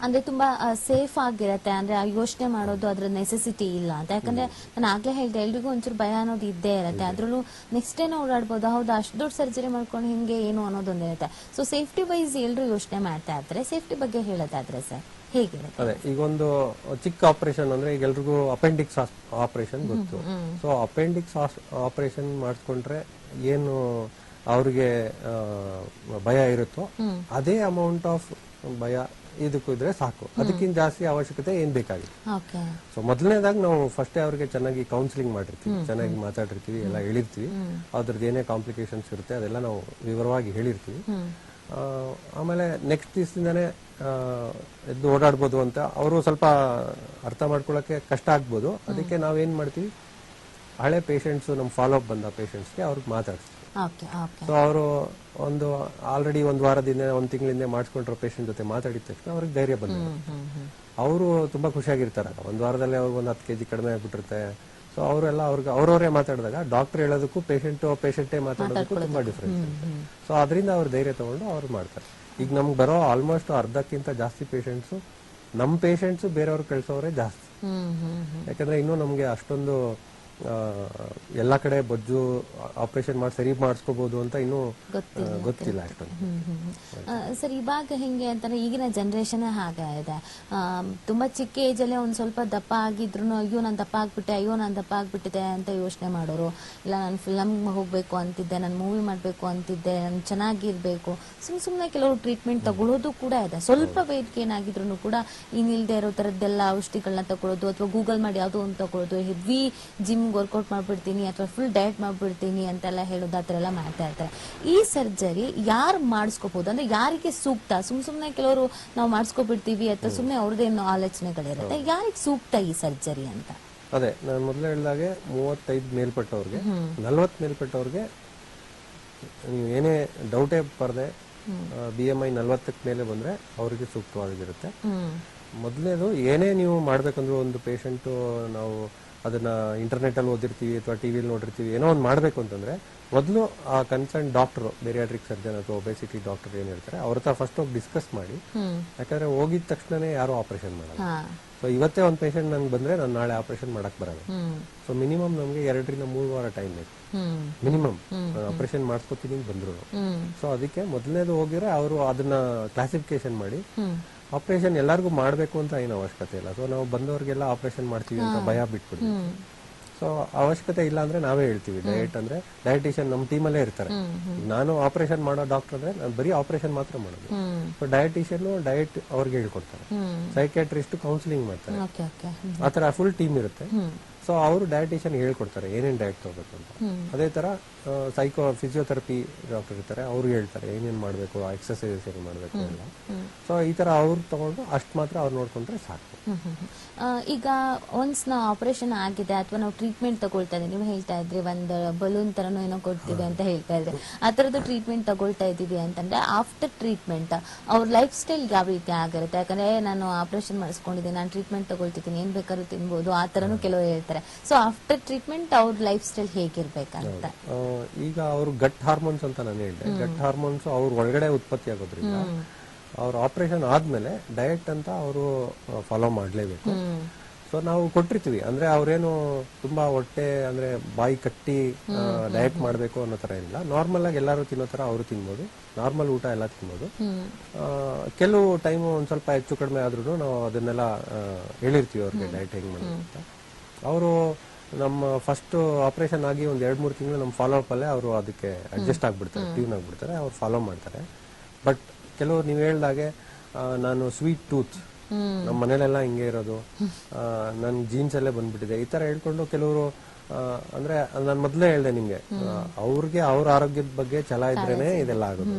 ಅಂದ್ರೆ ತುಂಬಾ ಸೇಫ್ ಆಗಿರತ್ತೆ. ಅಂದ್ರೆ ಯೋಚನೆ ಮಾಡೋದು ಅದ್ರ ನೆಸೆಸಿಟಿ ಇಲ್ಲ ಅಂತ. ಯಾಕಂದ್ರೆ ನಾನು ಆಗ್ಲೇ ಹೇಳಿದೆ ಎಲ್ರಿಗೂ ಒಂಚೂರು ಭಯ ಅನ್ನೋದು ಇದ್ದೇ ಇರುತ್ತೆ. ಅದ್ರಲ್ಲೂ ನೆಕ್ಸ್ಟ್ ಡೇನ ಓಡಾಡ್ಬೋದು. ಹೌದು ಅಷ್ಟು ದೊಡ್ಡ ಸರ್ಜರಿ ಮಾಡ್ಕೊಂಡು ಹಿಂಗೆ ಏನು ಅನ್ನೋದೊಂದಿರುತ್ತೆ. ಸೊ ಸೇಫ್ಟಿ ವೈಸ್ ಎಲ್ರು ಯೋಚನೆ ಮಾಡ್ತಾ ಇರ್ತಾರೆ ಸೇಫ್ಟಿ ಬಗ್ಗೆ ಹೇಳೋದಾದ್ರೆ ಸರ್? ಹೇಗಿರುತ್ತೆ ಅದೇ ಈಗ ಒಂದು ಚಿಕ್ಕ ಆಪರೇಷನ್ ಅಂದ್ರೆ ಈಗ ಎಲ್ರಿಗೂ ಅಪೆಂಡಿಕ್ಸ್ ಆಪರೇಷನ್ ಗೊತ್ತು. ಸೊ ಅಪೆಂಡಿಕ್ಸ್ ಆಪರೇಷನ್ ಮಾಡಿಸ್ಕೊಂಡ್ರೆ ಏನು ಅವ್ರಿಗೆ ಭಯ ಇರುತ್ತೋ ಅದೇ ಅಮೌಂಟ್ ಆಫ್ ಭಯ ಇದಕ್ಕೂ ಇದ್ರೆ ಸಾಕು. ಅದಕ್ಕಿಂತ ಜಾಸ್ತಿ ಅವಶ್ಯಕತೆ ಏನ್ ಬೇಕಾಗಿಲ್ಲ. ಸೊ ಮೊದಲನೇದಾಗಿ ನಾವು ಫಸ್ಟ್ ಅವ್ರಿಗೆ ಚೆನ್ನಾಗಿ ಕೌನ್ಸಿಲಿಂಗ್ ಮಾಡಿರ್ತೀವಿ. ಚೆನ್ನಾಗಿ ಮಾತಾಡಿರ್ತೀವಿ ಎಲ್ಲ ಹೇಳಿರ್ತೀವಿ. ಅದ್ರದ್ದು ಏನೇ ಕಾಂಪ್ಲಿಕೇಶನ್ಸ್ ಇರುತ್ತೆ ಅದೆಲ್ಲ ನಾವು ವಿವರವಾಗಿ ಹೇಳಿರ್ತೀವಿ. ಆಮೇಲೆ ನೆಕ್ಸ್ಟ್ ದಿವಸದಿಂದಾನೇ ಎದ್ದು ಓಡಾಡ್ಬೋದು ಅಂತ ಅವರು ಸ್ವಲ್ಪ ಅರ್ಥ ಮಾಡ್ಕೊಳ್ಳೋಕ್ಕೆ ಕಷ್ಟ ಆಗ್ಬೋದು. ಅದಕ್ಕೆ ನಾವೇನ್ ಮಾಡ್ತೀವಿ? ಹಳೆ ಪೇಷಂಟ್ಸ್ ನಮ್ಮ ಫಾಲೋ ಅಪ್ ಬಂದ ಪೇಷಂಟ್ಸ್ಗೆ ಅವ್ರಿಗೆ ಮಾತಾಡ್ತೀವಿ. ಸೊ ಅವರು ಒಂದು ಆಲ್ರೆಡಿ ಒಂದು ವಾರದಿಂದ ಒಂದು ತಿಂಗಳಿಂದ ಮಾಡಿಸ್ಕೊಂಡಿರೋ ಪೇಷಂಟ್ ಜೊತೆ ಮಾತಾಡಿದ ತಕ್ಷಣ ಅವ್ರಿಗೆ ಧೈರ್ಯ ಬಂದಿದೆ ಅವರು ತುಂಬಾ ಖುಷಿಯಾಗಿರ್ತಾರೆ. ಒಂದು ವಾರದಲ್ಲಿ ಅವ್ರಿಗೆ ಒಂದು ಹತ್ತು ಕೆಜಿ ಕಡಿಮೆ ಆಗ್ಬಿಟ್ಟಿರುತ್ತೆ. ಸೊ ಅವರೆಲ್ಲ ಅವ್ರಿಗೆ ಅವ್ರವರೇ ಮಾತಾಡಿದಾಗ ಡಾಕ್ಟರ್ ಹೇಳೋದಕ್ಕೂ ಪೇಷಂಟ್ ಪೇಷಂಟೇ ಮಾತಾಡೋದಕ್ಕೂ ತುಂಬಾ ಡಿಫ್ರೆನ್ಸ್ ಸೊ ಅದರಿಂದ ಅವ್ರು ಧೈರ್ಯ ತಗೊಂಡು ಅವ್ರು ಮಾಡ್ತಾರೆ. ಈಗ ನಮ್ಗೆ ಬರೋ ಆಲ್ಮೋಸ್ಟ್ ಅರ್ಧಕ್ಕಿಂತ ಜಾಸ್ತಿ ಪೇಷಂಟ್ಸ್ ನಮ್ಮ ಪೇಷಂಟ್ಸ್ ಬೇರೆಯವ್ರು ಕಳ್ಸೋರೇ ಜಾಸ್ತಿ. ಯಾಕಂದ್ರೆ ಇನ್ನೂ ನಮ್ಗೆ ಅಷ್ಟೊಂದು ಎಲ್ಲಾ ಕಡೆ ಬೊಜ್ಜು ಆಪರೇಷನ್ ಮಾಡಿ ಸರಿ ಮಾಡಿಸ್ಕೋಬಹುದು ಅಂತ ಇನ್ನು ಗೊತ್ತಿಲ್ಲ. ಅಷ್ಟೊಂದು. ಸರ್ ಇವಾಗ ಹೆಂಗೆ ಅಂತಂದ್ರೆ ಈಗಿನ ಜನರೇಷನ್ ಹಾಗೆ ಇದೆ ತುಂಬಾ ಚಿಕ್ಕ ಏಜ್ ಅಲ್ಲಿ ಒಂದ್ ಸ್ವಲ್ಪ ದಪ್ಪ ಆಗಿದ್ರು ಅಯ್ಯೋ ನಾನು ದಪ್ಪ ಆಗ್ಬಿಟ್ಟೆ ಅಯ್ಯೋ ನಾನು ದಪ್ಪ ಆಗ್ಬಿಟ್ಟಿದೆ ಅಂತ ಯೋಚನೆ ಮಾಡೋರು. ಇಲ್ಲ ನಾನು ಫಿಲಂ ಹೋಗ್ಬೇಕು ಅಂತಿದ್ದೆ ನಾನು ಮೂವಿ ಮಾಡ್ಬೇಕು ಅಂತಿದ್ದೆ ನಾನು ಚೆನ್ನಾಗಿರ್ಬೇಕು. ಸುಮ್ ಸುಮ್ನೆ ಕೆಲವರು ಟ್ರೀಟ್ಮೆಂಟ್ ತಗೊಳ್ಳೋದು ಕೂಡ ಇದೆ. ಸ್ವಲ್ಪ ವೇಟ್ ಗೇನ್ ಆಗಿದ್ರು ಕೂಡ ಇನ್ನಿಲ್ದೇ ಇರೋ ತರದ್ದೆಲ್ಲ ಔಷಧಿಗಳನ್ನ ತಗೊಳ್ಳೋದು ಅಥವಾ ಗೂಗಲ್ ಮಾಡಿ ಯಾವುದೋ ಒಂದು ತಗೊಳ್ಳೋದು ಹೆವಿ ಜಿಮ್ ವರ್ಕೌಟ್ ಮಾಡ್ಬಿಡ್ತೀನಿ ಅಥವಾ ಫುಲ್ ಡಯಟ್ ಮಾಡ್ಬಿಡ್ತೀನಿ ಅಂತೆಲ್ಲ ಹೇಳೋದು ಆ ಥರ ಎಲ್ಲ ಮಾಡ್ತಾ ಇರ್ತಾರೆ. ಈ ಸರ್ಜರಿ ಯಾರು ಮಾಡಿಸ್ಕೋಬಹುದು ಅಂದ್ರೆ ಯಾರಿಗೆ ಸೂಕ್ತ? ಸುಮ್ ಸುಮ್ಮನೆ ಕೆಲವರು ನಾವು ಮಾಡಿಸ್ಕೊಬಿಡ್ತೀವಿ ಅಥವಾ ಸುಮ್ಮನೆ ಅವ್ರದ್ದೇನು ಆಲೋಚನೆಗಳಿರುತ್ತೆ. ಯಾರಿಗೆ ಸೂಕ್ತ ಈ ಸರ್ಜರಿ ಅಂತ? ಅದೇ ನಾನು ಮೊದಲೇ ಹೇಳಿದಾಗೆ ಮೂವತ್ತೈದು ಮೇಲ್ಪಟ್ಟವ್ರಿಗೆ ನಲ್ವತ್ತು ಮೇಲ್ಪಟ್ಟವ್ರಿಗೆ ನೀವು ಏನೇ ಡೌಟೇ ಬರದೆ ಬಿ ಎಂ ಐ ನಲ್ವತ್ತಕ್ಕೆ ಮೇಲೆ ಬಂದ್ರೆ ಅವರಿಗೆ ಸೂಕ್ತವಾಗಿರುತ್ತೆ. ಮೊದಲೇದು ಮೊದಲನೇದು ಏನೇ ನೀವು ಮಾಡ್ಬೇಕಂದ್ರೂ ಒಂದು ಪೇಷಂಟ್ ನಾವು ಅದನ್ನ ಇಂಟರ್ನೆಟ್ ಅಲ್ಲಿ ಓದಿರ್ತೀವಿ ಅಥವಾ ಟಿವಿಲಿ ನೋಡಿರ್ತೀವಿ ಏನೋ ಒಂದು ಮಾಡ್ಬೇಕು ಅಂತಂದ್ರೆ ಮೊದಲು ಆ ಕನ್ಸರ್ನ್ ಡಾಕ್ಟರ್ ಬೇರಿಯಾಟ್ರಿಕ್ ಸರ್ಜನ್ ಅಥವಾ ಒಬೆಸಿಟಿ ಡಾಕ್ಟರ್ ಏನ್ ಹೇಳ್ತಾರೆ ಅವ್ರ ಹತ್ರ ಫಸ್ಟ್ ಹೋಗಿ ಡಿಸ್ಕಸ್ ಮಾಡಿ ಯಾಕಂದ್ರೆ ಹೋಗಿದ ತಕ್ಷಣನೇ ಯಾರು ಆಪರೇಷನ್ ಮಾಡಲ್ಲ. ಸೊ ಇವತ್ತೇ ಒಂದು ಪೇಷಂಟ್ ನನ್ಗೆ ಬಂದ್ರೆ ನಾನು ನಾಳೆ ಆಪರೇಷನ್ ಮಾಡಕ್ ಬರಲ್ಲ. ಸೊ ಮಿನಿಮಮ್ ನಮಗೆ ಎರಡರಿಂದ ಮೂರು ವಾರ ಟೈಮ್ ಬೇಕು. ಮಿನಿಮಮ್ ಆಪರೇಷನ್ ಮಾಡಿಸ್ಕೊತೀನಿ ಬಂದ್ರು ಸೊ ಅದಕ್ಕೆ ಮೊದಲನೇದು ಹೋಗಿದ್ರೆ ಅವರು ಅದನ್ನ ಕ್ಲಾಸಿಫಿಕೇಶನ್ ಮಾಡಿ ಆಪರೇಷನ್ ಎಲ್ಲರಿಗೂ ಮಾಡಬೇಕು ಅಂತ ಏನು ಅವಶ್ಯಕತೆ ಇಲ್ಲ. ಸೊ ನಾವು ಬಂದವರಿಗೆಲ್ಲ ಆಪರೇಷನ್ ಮಾಡ್ತೀವಿ ಅಂತ ಭಯ ಬಿಟ್ಬಿಡ್ತೀವಿ ಸೊ ಅವಶ್ಯಕತೆ ಇಲ್ಲ ಅಂದ್ರೆ ನಾವೇ ಹೇಳ್ತೀವಿ. ಡಯಟ್ ಅಂದ್ರೆ ಡಯಟಿಷಿಯನ್ ನಮ್ಮ ಟೀಮಲ್ಲೇ ಇರ್ತಾರೆ. ನಾನು ಆಪರೇಷನ್ ಮಾಡೋ ಡಾಕ್ಟರ್ ಅಂದ್ರೆ ನಾನು ಬರೀ ಆಪರೇಷನ್ ಮಾತ್ರ ಮಾಡೋದು. ಸೊ ಡಯಟಿಷಿಯನ್ ಡಯಟ್ ಅವ್ರಿಗೆ ಹೇಳ್ಕೊಡ್ತಾರೆ. ಸೈಕ್ಯಾಟ್ರಿಸ್ಟ್ ಕೌನ್ಸಿಲಿಂಗ್ ಮಾಡ್ತಾರೆ. ಆತರ ಫುಲ್ ಟೀಮ್ ಇರುತ್ತೆ. ಸೊ ಅವರು ಡಯಟಿಷಿಯನ್ ಹೇಳ್ಕೊಡ್ತಾರೆ. ಏನೇನ್ ಡಯಟ್ ತಗೋಬೇಕು ಅಂತ. ಅದೇ ತರ ಸೈಕೋ ಫಿಸಿಯೋಥೆರಪಿ ಡಾಕ್ಟರ್ ಇರ್ತಾರೆ ಅವ್ರು ಹೇಳ್ತಾರೆ ಏನೇನು ಮಾಡಬೇಕು ಎಕ್ಸಸೈಸಸ್ ಏನು ಮಾಡಬೇಕು ಎಲ್ಲ ಹ್ಮ್. ಸೊ ಈ ತರ ಅವ್ರು ತಗೊಂಡು ಅಷ್ಟು ಮಾತ್ರ ಅವ್ರು ನೋಡ್ಕೊಂಡ್ರೆ ಸಾಕು. ಈಗ ಒನ್ಸ್ ನಾವು ಆಪರೇಷನ್ ಆಗಿದೆ ಅಥವಾ ನಾವು ಟ್ರೀಟ್ಮೆಂಟ್ ತಗೊಳ್ತಾ ಇದ್ದೀವಿ ನೀವು ಹೇಳ್ತಾ ಇದ್ರಿ ಒಂದು ಬಲೂನ್ ತರನು ಏನೋ ಕೊಡ್ತೀವಿ ಅಂತ ಹೇಳ್ತಾ ಇದ್ರೆ. ಆ ತರದ್ದು ಟ್ರೀಟ್ಮೆಂಟ್ ತಗೊಳ್ತಾ ಇದ್ದೀವಿ ಅಂತಂದ್ರೆ ಆಫ್ಟರ್ ಟ್ರೀಟ್ಮೆಂಟ್ ಅವ್ರ ಲೈಫ್ ಸ್ಟೈಲ್ ಯಾವ ರೀತಿ ಆಗಿರುತ್ತೆ? ಯಾಕಂದ್ರೆ ನಾನು ಆಪರೇಷನ್ ಮಾಡಿಸ್ಕೊಂಡಿದ್ದೀನಿ ನಾನು ಟ್ರೀಟ್ಮೆಂಟ್ ತಗೊಳ್ತಿದ್ದೀನಿ ಏನ್ ಬೇಕಾದ್ರೂ ತಿನ್ಬೋದು ಆ ತರನು ಕೆಲವರು ಹೇಳ್ತಾರೆ. ಸೊ ಆಫ್ಟರ್ ಟ್ರೀಟ್ಮೆಂಟ್ ಅವ್ರ ಲೈಫ್ ಸ್ಟೈಲ್ ಹೇಗಿರ್ಬೇಕಂತ ಈಗ ಅವರು ಗಟ್ ಹಾರ್ಮೋನ್ಸ್ ಅಂತ ನಾನು ಹೇಳಿದೆ. ಗಟ್ ಹಾರ್ಮೋನ್ಸ್ ಅವ್ರ ಒಳಗಡೆ ಉತ್ಪತ್ತಿ ಆಗೋದ್ರಿಂದ ಅವ್ರ ಆಪರೇಷನ್ ಆದ್ಮೇಲೆ ಡಯಟ್ ಅಂತ ಅವರು ಫಾಲೋ ಮಾಡ್ಲೇಬೇಕು. ಸೊ ನಾವು ಕೊಟ್ಟಿರ್ತೀವಿ. ಅಂದ್ರೆ ಅವ್ರೇನು ತುಂಬಾ ಹೊಟ್ಟೆ ಅಂದ್ರೆ ಬಾಯಿ ಕಟ್ಟಿ ಡಯಟ್ ಮಾಡಬೇಕು ಅನ್ನೋ ತರ ಇಲ್ಲ. ನಾರ್ಮಲ್ ಆಗಿ ಎಲ್ಲರೂ ತಿನ್ನೋ ತರ ಅವರು ತಿನ್ಬೋದು. ನಾರ್ಮಲ್ ಊಟ ಎಲ್ಲ ತಿನ್ಬೋದು. ಕೆಲವು ಟೈಮ್ ಒಂದ್ ಸ್ವಲ್ಪ ಹೆಚ್ಚು ಕಡಿಮೆ ಆದ್ರೂ ನಾವು ಅದನ್ನೆಲ್ಲ ಹೇಳಿರ್ತೀವಿ ಅವ್ರಿಗೆ ಡಯಟ್ ಹೆಂಗ್ ಮಾಡಬೇಕು ಅಂತ. ಅವರು ನಮ್ಮ ಫಸ್ಟ್ ಆಪರೇಷನ್ ಆಗಿ ಒಂದ್ ಎರಡ್ ಮೂರು ತಿಂಗಳು ನಮ್ಮ ಫಾಲೋ ಅಪ್ ಅಲ್ಲೇ ಅವರು ಅದಕ್ಕೆ ಅಡ್ಜಸ್ಟ್ ಆಗ್ಬಿಡ್ತಾರೆ ಟ್ಯೂನ್ ಆಗ್ಬಿಡ್ತಾರೆ ಅವ್ರು ಫಾಲೋ ಮಾಡ್ತಾರೆ. ಬಟ್ ಕೆಲವರು ನೀವು ಹೇಳ್ದಾಗೆ ನಾನು ಸ್ವೀಟ್ ಟೂತ್ ನಮ್ಮ ಮನೇಲೆಲ್ಲ ಹಿಂಗೆ ಇರೋದು. ನನ್ ಜೀನ್ಸ್ ಅಲ್ಲೇ ಬಂದ್ಬಿಟ್ಟಿದೆ. ಈ ತರ ಹೇಳ್ಕೊಂಡು ಕೆಲವರು ಅಂದ್ರೆ ನಾನು ಮೊದಲೇ ಹೇಳ್ದೆ ನಿಮ್ಗೆ ಅವ್ರಿಗೆ ಅವ್ರ ಆರೋಗ್ಯದ ಬಗ್ಗೆ ಛಲ ಇದ್ರೇನೆ ಇದೆಲ್ಲ ಆಗೋದು.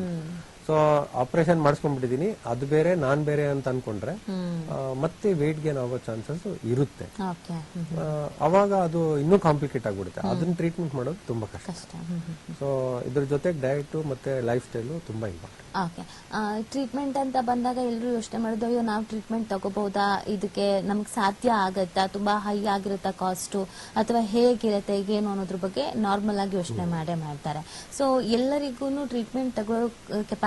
ಸೊ ಆಪರೇಷನ್ ಮಾಡಿಸ್ಕೊಂಡ್ಬಿಟ್ಟಿದೀನಿ. ಅದು ಬೇರೆ ನಾನ್ ಬೇರೆ ಅಂತ ಅನ್ಕೊಂಡ್ರೆ ಆ, ಮತ್ತೆ ವೇಟ್ ಗೇನ್ ಆಗೋ ಚಾನ್ಸಸ್ ಇರುತ್ತೆ. ಓಕೆ. ಆ, ಅವಾಗ ಅದು ಇನ್ನೂ ಕಾಂಪ್ಲಿಕೇಟ್ ಆಗ್ಬಿಡುತ್ತೆ. ಅದನ್ನ ಟ್ರೀಟ್ಮೆಂಟ್ ಮಾಡೋದು ತುಂಬಾ ಕಷ್ಟ. ಕಷ್ಟ. ಹ್ಮ್ ಹ್ಮ್ ಸೊ ಇದ್ರ ಜೊತೆಗೆ ಡಯಟ್ ಮತ್ತೆ ಲೈಫ್ ಸ್ಟೈಲು ತುಂಬಾ ಇಂಪಾರ್ಟೆಂಟ್ ಓಕೆ. ಟ್ರೀಟ್ಮೆಂಟ್ ಅಂತ ಬಂದಾಗ ಎಲ್ಲರೂ ಯೋಚನೆ ಮಾಡಿದ್ರು ಅಯ್ಯೋ ನಾವು ಟ್ರೀಟ್ಮೆಂಟ್ ತಗೋಬಹುದಾ? ಇದಕ್ಕೆ ನಮ್ಗೆ ಸಾಧ್ಯ ಆಗತ್ತಾ? ತುಂಬಾ ಹೈ ಆಗಿರುತ್ತಾ ಕಾಸ್ಟು ಅಥವಾ ಹೇಗಿರುತ್ತೆ? ಏನು ಅನ್ನೋದ್ರ ಬಗ್ಗೆ ನಾರ್ಮಲ್ ಆಗಿ ಯೋಚನೆ ಮಾಡೇ ಮಾಡ್ತಾರೆ. ಸೊ ಎಲ್ಲರಿಗೂ ಟ್ರೀಟ್ಮೆಂಟ್ ತಗೊಳ್ಳೋ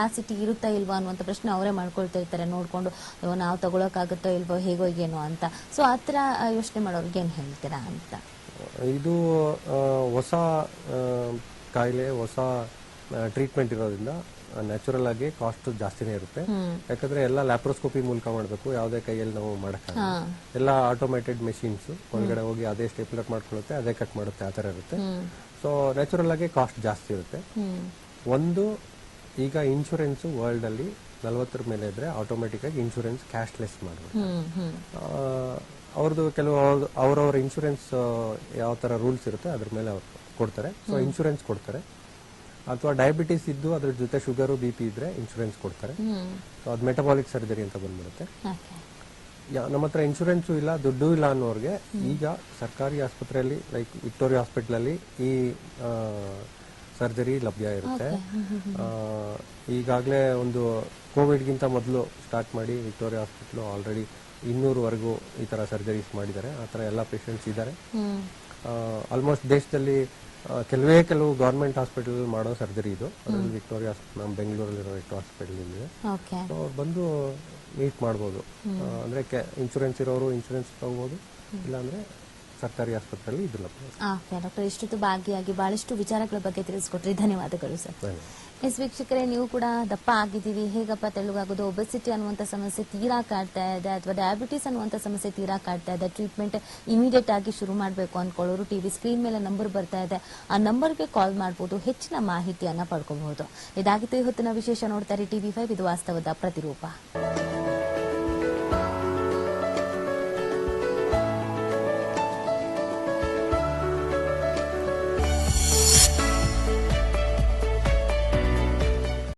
ಕೆಪಾಸಿಟಿ ಇರುತ್ತಾ ಇಲ್ವಾ ಅನ್ನುವಂಥ ಪ್ರಶ್ನೆ ಅವರೇ ಮಾಡ್ಕೊಳ್ತಿರ್ತಾರೆ ನೋಡ್ಕೊಂಡು ಅಯ್ಯೋ ನಾವು ತಗೊಳಕ್ಕಾಗುತ್ತೋ ಇಲ್ವೋ ಹೇಗೋ ಏನೋ ಅಂತ. ಸೊ ಆ ಥರ ಯೋಚನೆ ಮಾಡೋರಿಗೆ ಏನು ಹೇಳ್ತೀರಾ ಅಂತ? ಇದು ಹೊಸ ಕಾಯಿಲೆ ಹೊಸ ಟ್ರೀಟ್ಮೆಂಟ್ ಇರೋದ್ರಿಂದ ನ್ಯಾಚುರಲ್ ಆಗಿ ಕಾಸ್ಟ್ ಜಾಸ್ತಿನೇ ಇರುತ್ತೆ. ಯಾಕಂದ್ರೆ ಎಲ್ಲ ಲ್ಯಾಪ್ರೋಸ್ಕೋಪಿ ಮೂಲಕ ಮಾಡಬೇಕು ಯಾವುದೇ ಕೈಯಲ್ಲಿ ನಾವು ಮಾಡೋಕ್ಕಾಗಲ್ಲ. ಎಲ್ಲ ಆಟೋಮೇಟೆಡ್ ಮೆಷಿನ್ಸ್ ಒಳಗಡೆ ಹೋಗಿ ಅದೇ ಸ್ಟೇಪ್ಲರ್ ಮಾಡ್ಕೊಳ್ಳುತ್ತೆ ಅದೇ ಕಟ್ ಮಾಡುತ್ತೆ ಆ ಥರ ಇರುತ್ತೆ. ಸೊ ನ್ಯಾಚುರಲ್ ಆಗಿ ಕಾಸ್ಟ್ ಜಾಸ್ತಿ ಇರುತ್ತೆ. ಒಂದು ಈಗ ಇನ್ಶೂರೆನ್ಸ್ ವರ್ಲ್ಡ್ ಅಲ್ಲಿ ನಲವತ್ತರ ಮೇಲೆ ಇದ್ರೆ ಆಟೋಮೆಟಿಕ್ ಆಗಿ ಇನ್ಶೂರೆನ್ಸ್ ಕ್ಯಾಶ್ಲೆಸ್ ಹ್ಮ್ ಅವ್ರದ್ದು ಕೆಲವು ಅವರವ್ರ ಇನ್ಶೂರೆನ್ಸ್ ಯಾವ ತರ ರೂಲ್ಸ್ ಇರುತ್ತೆ ಅದ್ರ ಮೇಲೆ ಅವ್ರು ಕೊಡ್ತಾರೆ. ಸೊ ಇನ್ಶೂರೆನ್ಸ್ ಕೊಡ್ತಾರೆ. ಅಥವಾ ಡಯಾಬಿಟಿಸ್ ಇದ್ದು ಅದ್ರ ಜೊತೆ ಶುಗರು ಬಿ ಪಿ ಇದ್ರೆ ಇನ್ಶೂರೆನ್ಸ್ ಕೊಡ್ತಾರೆ. ಸೊ ಅದು ಮೆಟಬಾಲಿಕ್ ಸರ್ಜರಿ ಅಂತ ಬಂದ್ಬಿಡುತ್ತೆ. ಯಾ- ನಮ್ಮ ಹತ್ರ ಇನ್ಶೂರೆನ್ಸ್ ಇಲ್ಲ ದುಡ್ಡು ಇಲ್ಲ ಅನ್ನೋರ್ಗೆ ಈಗ ಸರ್ಕಾರಿ ಆಸ್ಪತ್ರೆಯಲ್ಲಿ ಲೈಕ್ ವಿಕ್ಟೋರಿಯಾ ಹಾಸ್ಪಿಟಲ್ ಅಲ್ಲಿ ಈ ಸರ್ಜರಿ ಲಭ್ಯ ಇರುತ್ತೆ. ಈಗಾಗಲೇ ಒಂದು ಕೋವಿಡ್ಗಿಂತ ಮೊದಲು ಸ್ಟಾರ್ಟ್ ಮಾಡಿ ವಿಕ್ಟೋರಿಯಾ ಹಾಸ್ಪಿಟ್ಲು ಆಲ್ರೆಡಿ ಇನ್ನೂರವರೆಗೂ ಈ ತರ ಸರ್ಜರೀಸ್ ಮಾಡಿದ್ದಾರೆ. ಆ ಥರ ಎಲ್ಲ ಪೇಷಂಟ್ಸ್ ಇದ್ದಾರೆ. ಆಲ್ಮೋಸ್ಟ್ ದೇಶದಲ್ಲಿ ಕೆಲವೇ ಕೆಲವು ಗೌರ್ಮೆಂಟ್ ಹಾಸ್ಪಿಟಲ್ ಮಾಡೋ ಸರ್ಜರಿ ಇದು. ಅದರಲ್ಲಿ ವಿಕ್ಟೋರಿಯಾ ನಮ್ಮ ಬೆಂಗಳೂರಲ್ಲಿರೋ ವಿಕ್ಟೋ ಹಾಸ್ಪಿಟಲ್ ಇದೆ ಸೊ ಅವ್ರು ಬಂದು ಮೀಟ್ ಮಾಡ್ಬೋದು. ಅಂದ್ರೆ ಇನ್ಶೂರೆನ್ಸ್ ಇರೋರು ಇನ್ಶೂರೆನ್ಸ್ ತಗೋಬೋದು. ಇಲ್ಲಾಂದ್ರೆ ಸರ್ಕಾರಿ ಆಸ್ಪತ್ರೆಯಲ್ಲಿ ಇದು ಲಭ್ಯ ಓಕೆ ಡಾಕ್ಟರ್ ಇಷ್ಟೊತ್ತು ಭಾಗಿಯಾಗಿ ಬಹಳಷ್ಟು ವಿಚಾರಗಳ ಬಗ್ಗೆ ತಿಳಿಸ್ಕೊಟ್ರಿ. ಧನ್ಯವಾದಗಳು ಸರ್ ಎಸ್ ವೀಕ್ಷಕರೇ ನೀವು ಕೂಡ ದಪ್ಪ ಆಗಿದ್ದೀವಿ ಹೇಗಪ್ಪ ತೆಳುಗಾಗೋದು ಒಬೆಸಿಟಿ ಅನ್ನುವಂಥ ಸಮಸ್ಯೆ ತೀರಾ ಕಾಡ್ತಾ ಇದೆ ಅಥವಾ ಡಯಾಬಿಟೀಸ್ ಅನ್ನುವಂಥ ಸಮಸ್ಯೆ ತೀರಾ ಕಾಡ್ತಾ ಇದೆ? ಟ್ರೀಟ್ಮೆಂಟ್ ಇಮಿಡಿಯೇಟ್ ಆಗಿ ಶುರು ಮಾಡಬೇಕು ಅನ್ಕೊಳ್ಳೋರು ಟಿವಿ ಸ್ಕ್ರೀನ್ ಮೇಲೆ ನಂಬರ್ ಬರ್ತಾ ಇದೆ. ಆ ನಂಬರ್ಗೆ ಕಾಲ್ ಮಾಡಬಹುದು ಹೆಚ್ಚಿನ ಮಾಹಿತಿಯನ್ನ ಪಡ್ಕೋಬಹುದು. ಇದಾಗಿತ್ತು ಇವತ್ತಿನ ವಿಶೇಷ ನೋಡ್ತಾರೆ ಟಿವಿ ಫೈವ್ ಇದು ವಾಸ್ತವದ ಪ್ರತಿರೂಪ.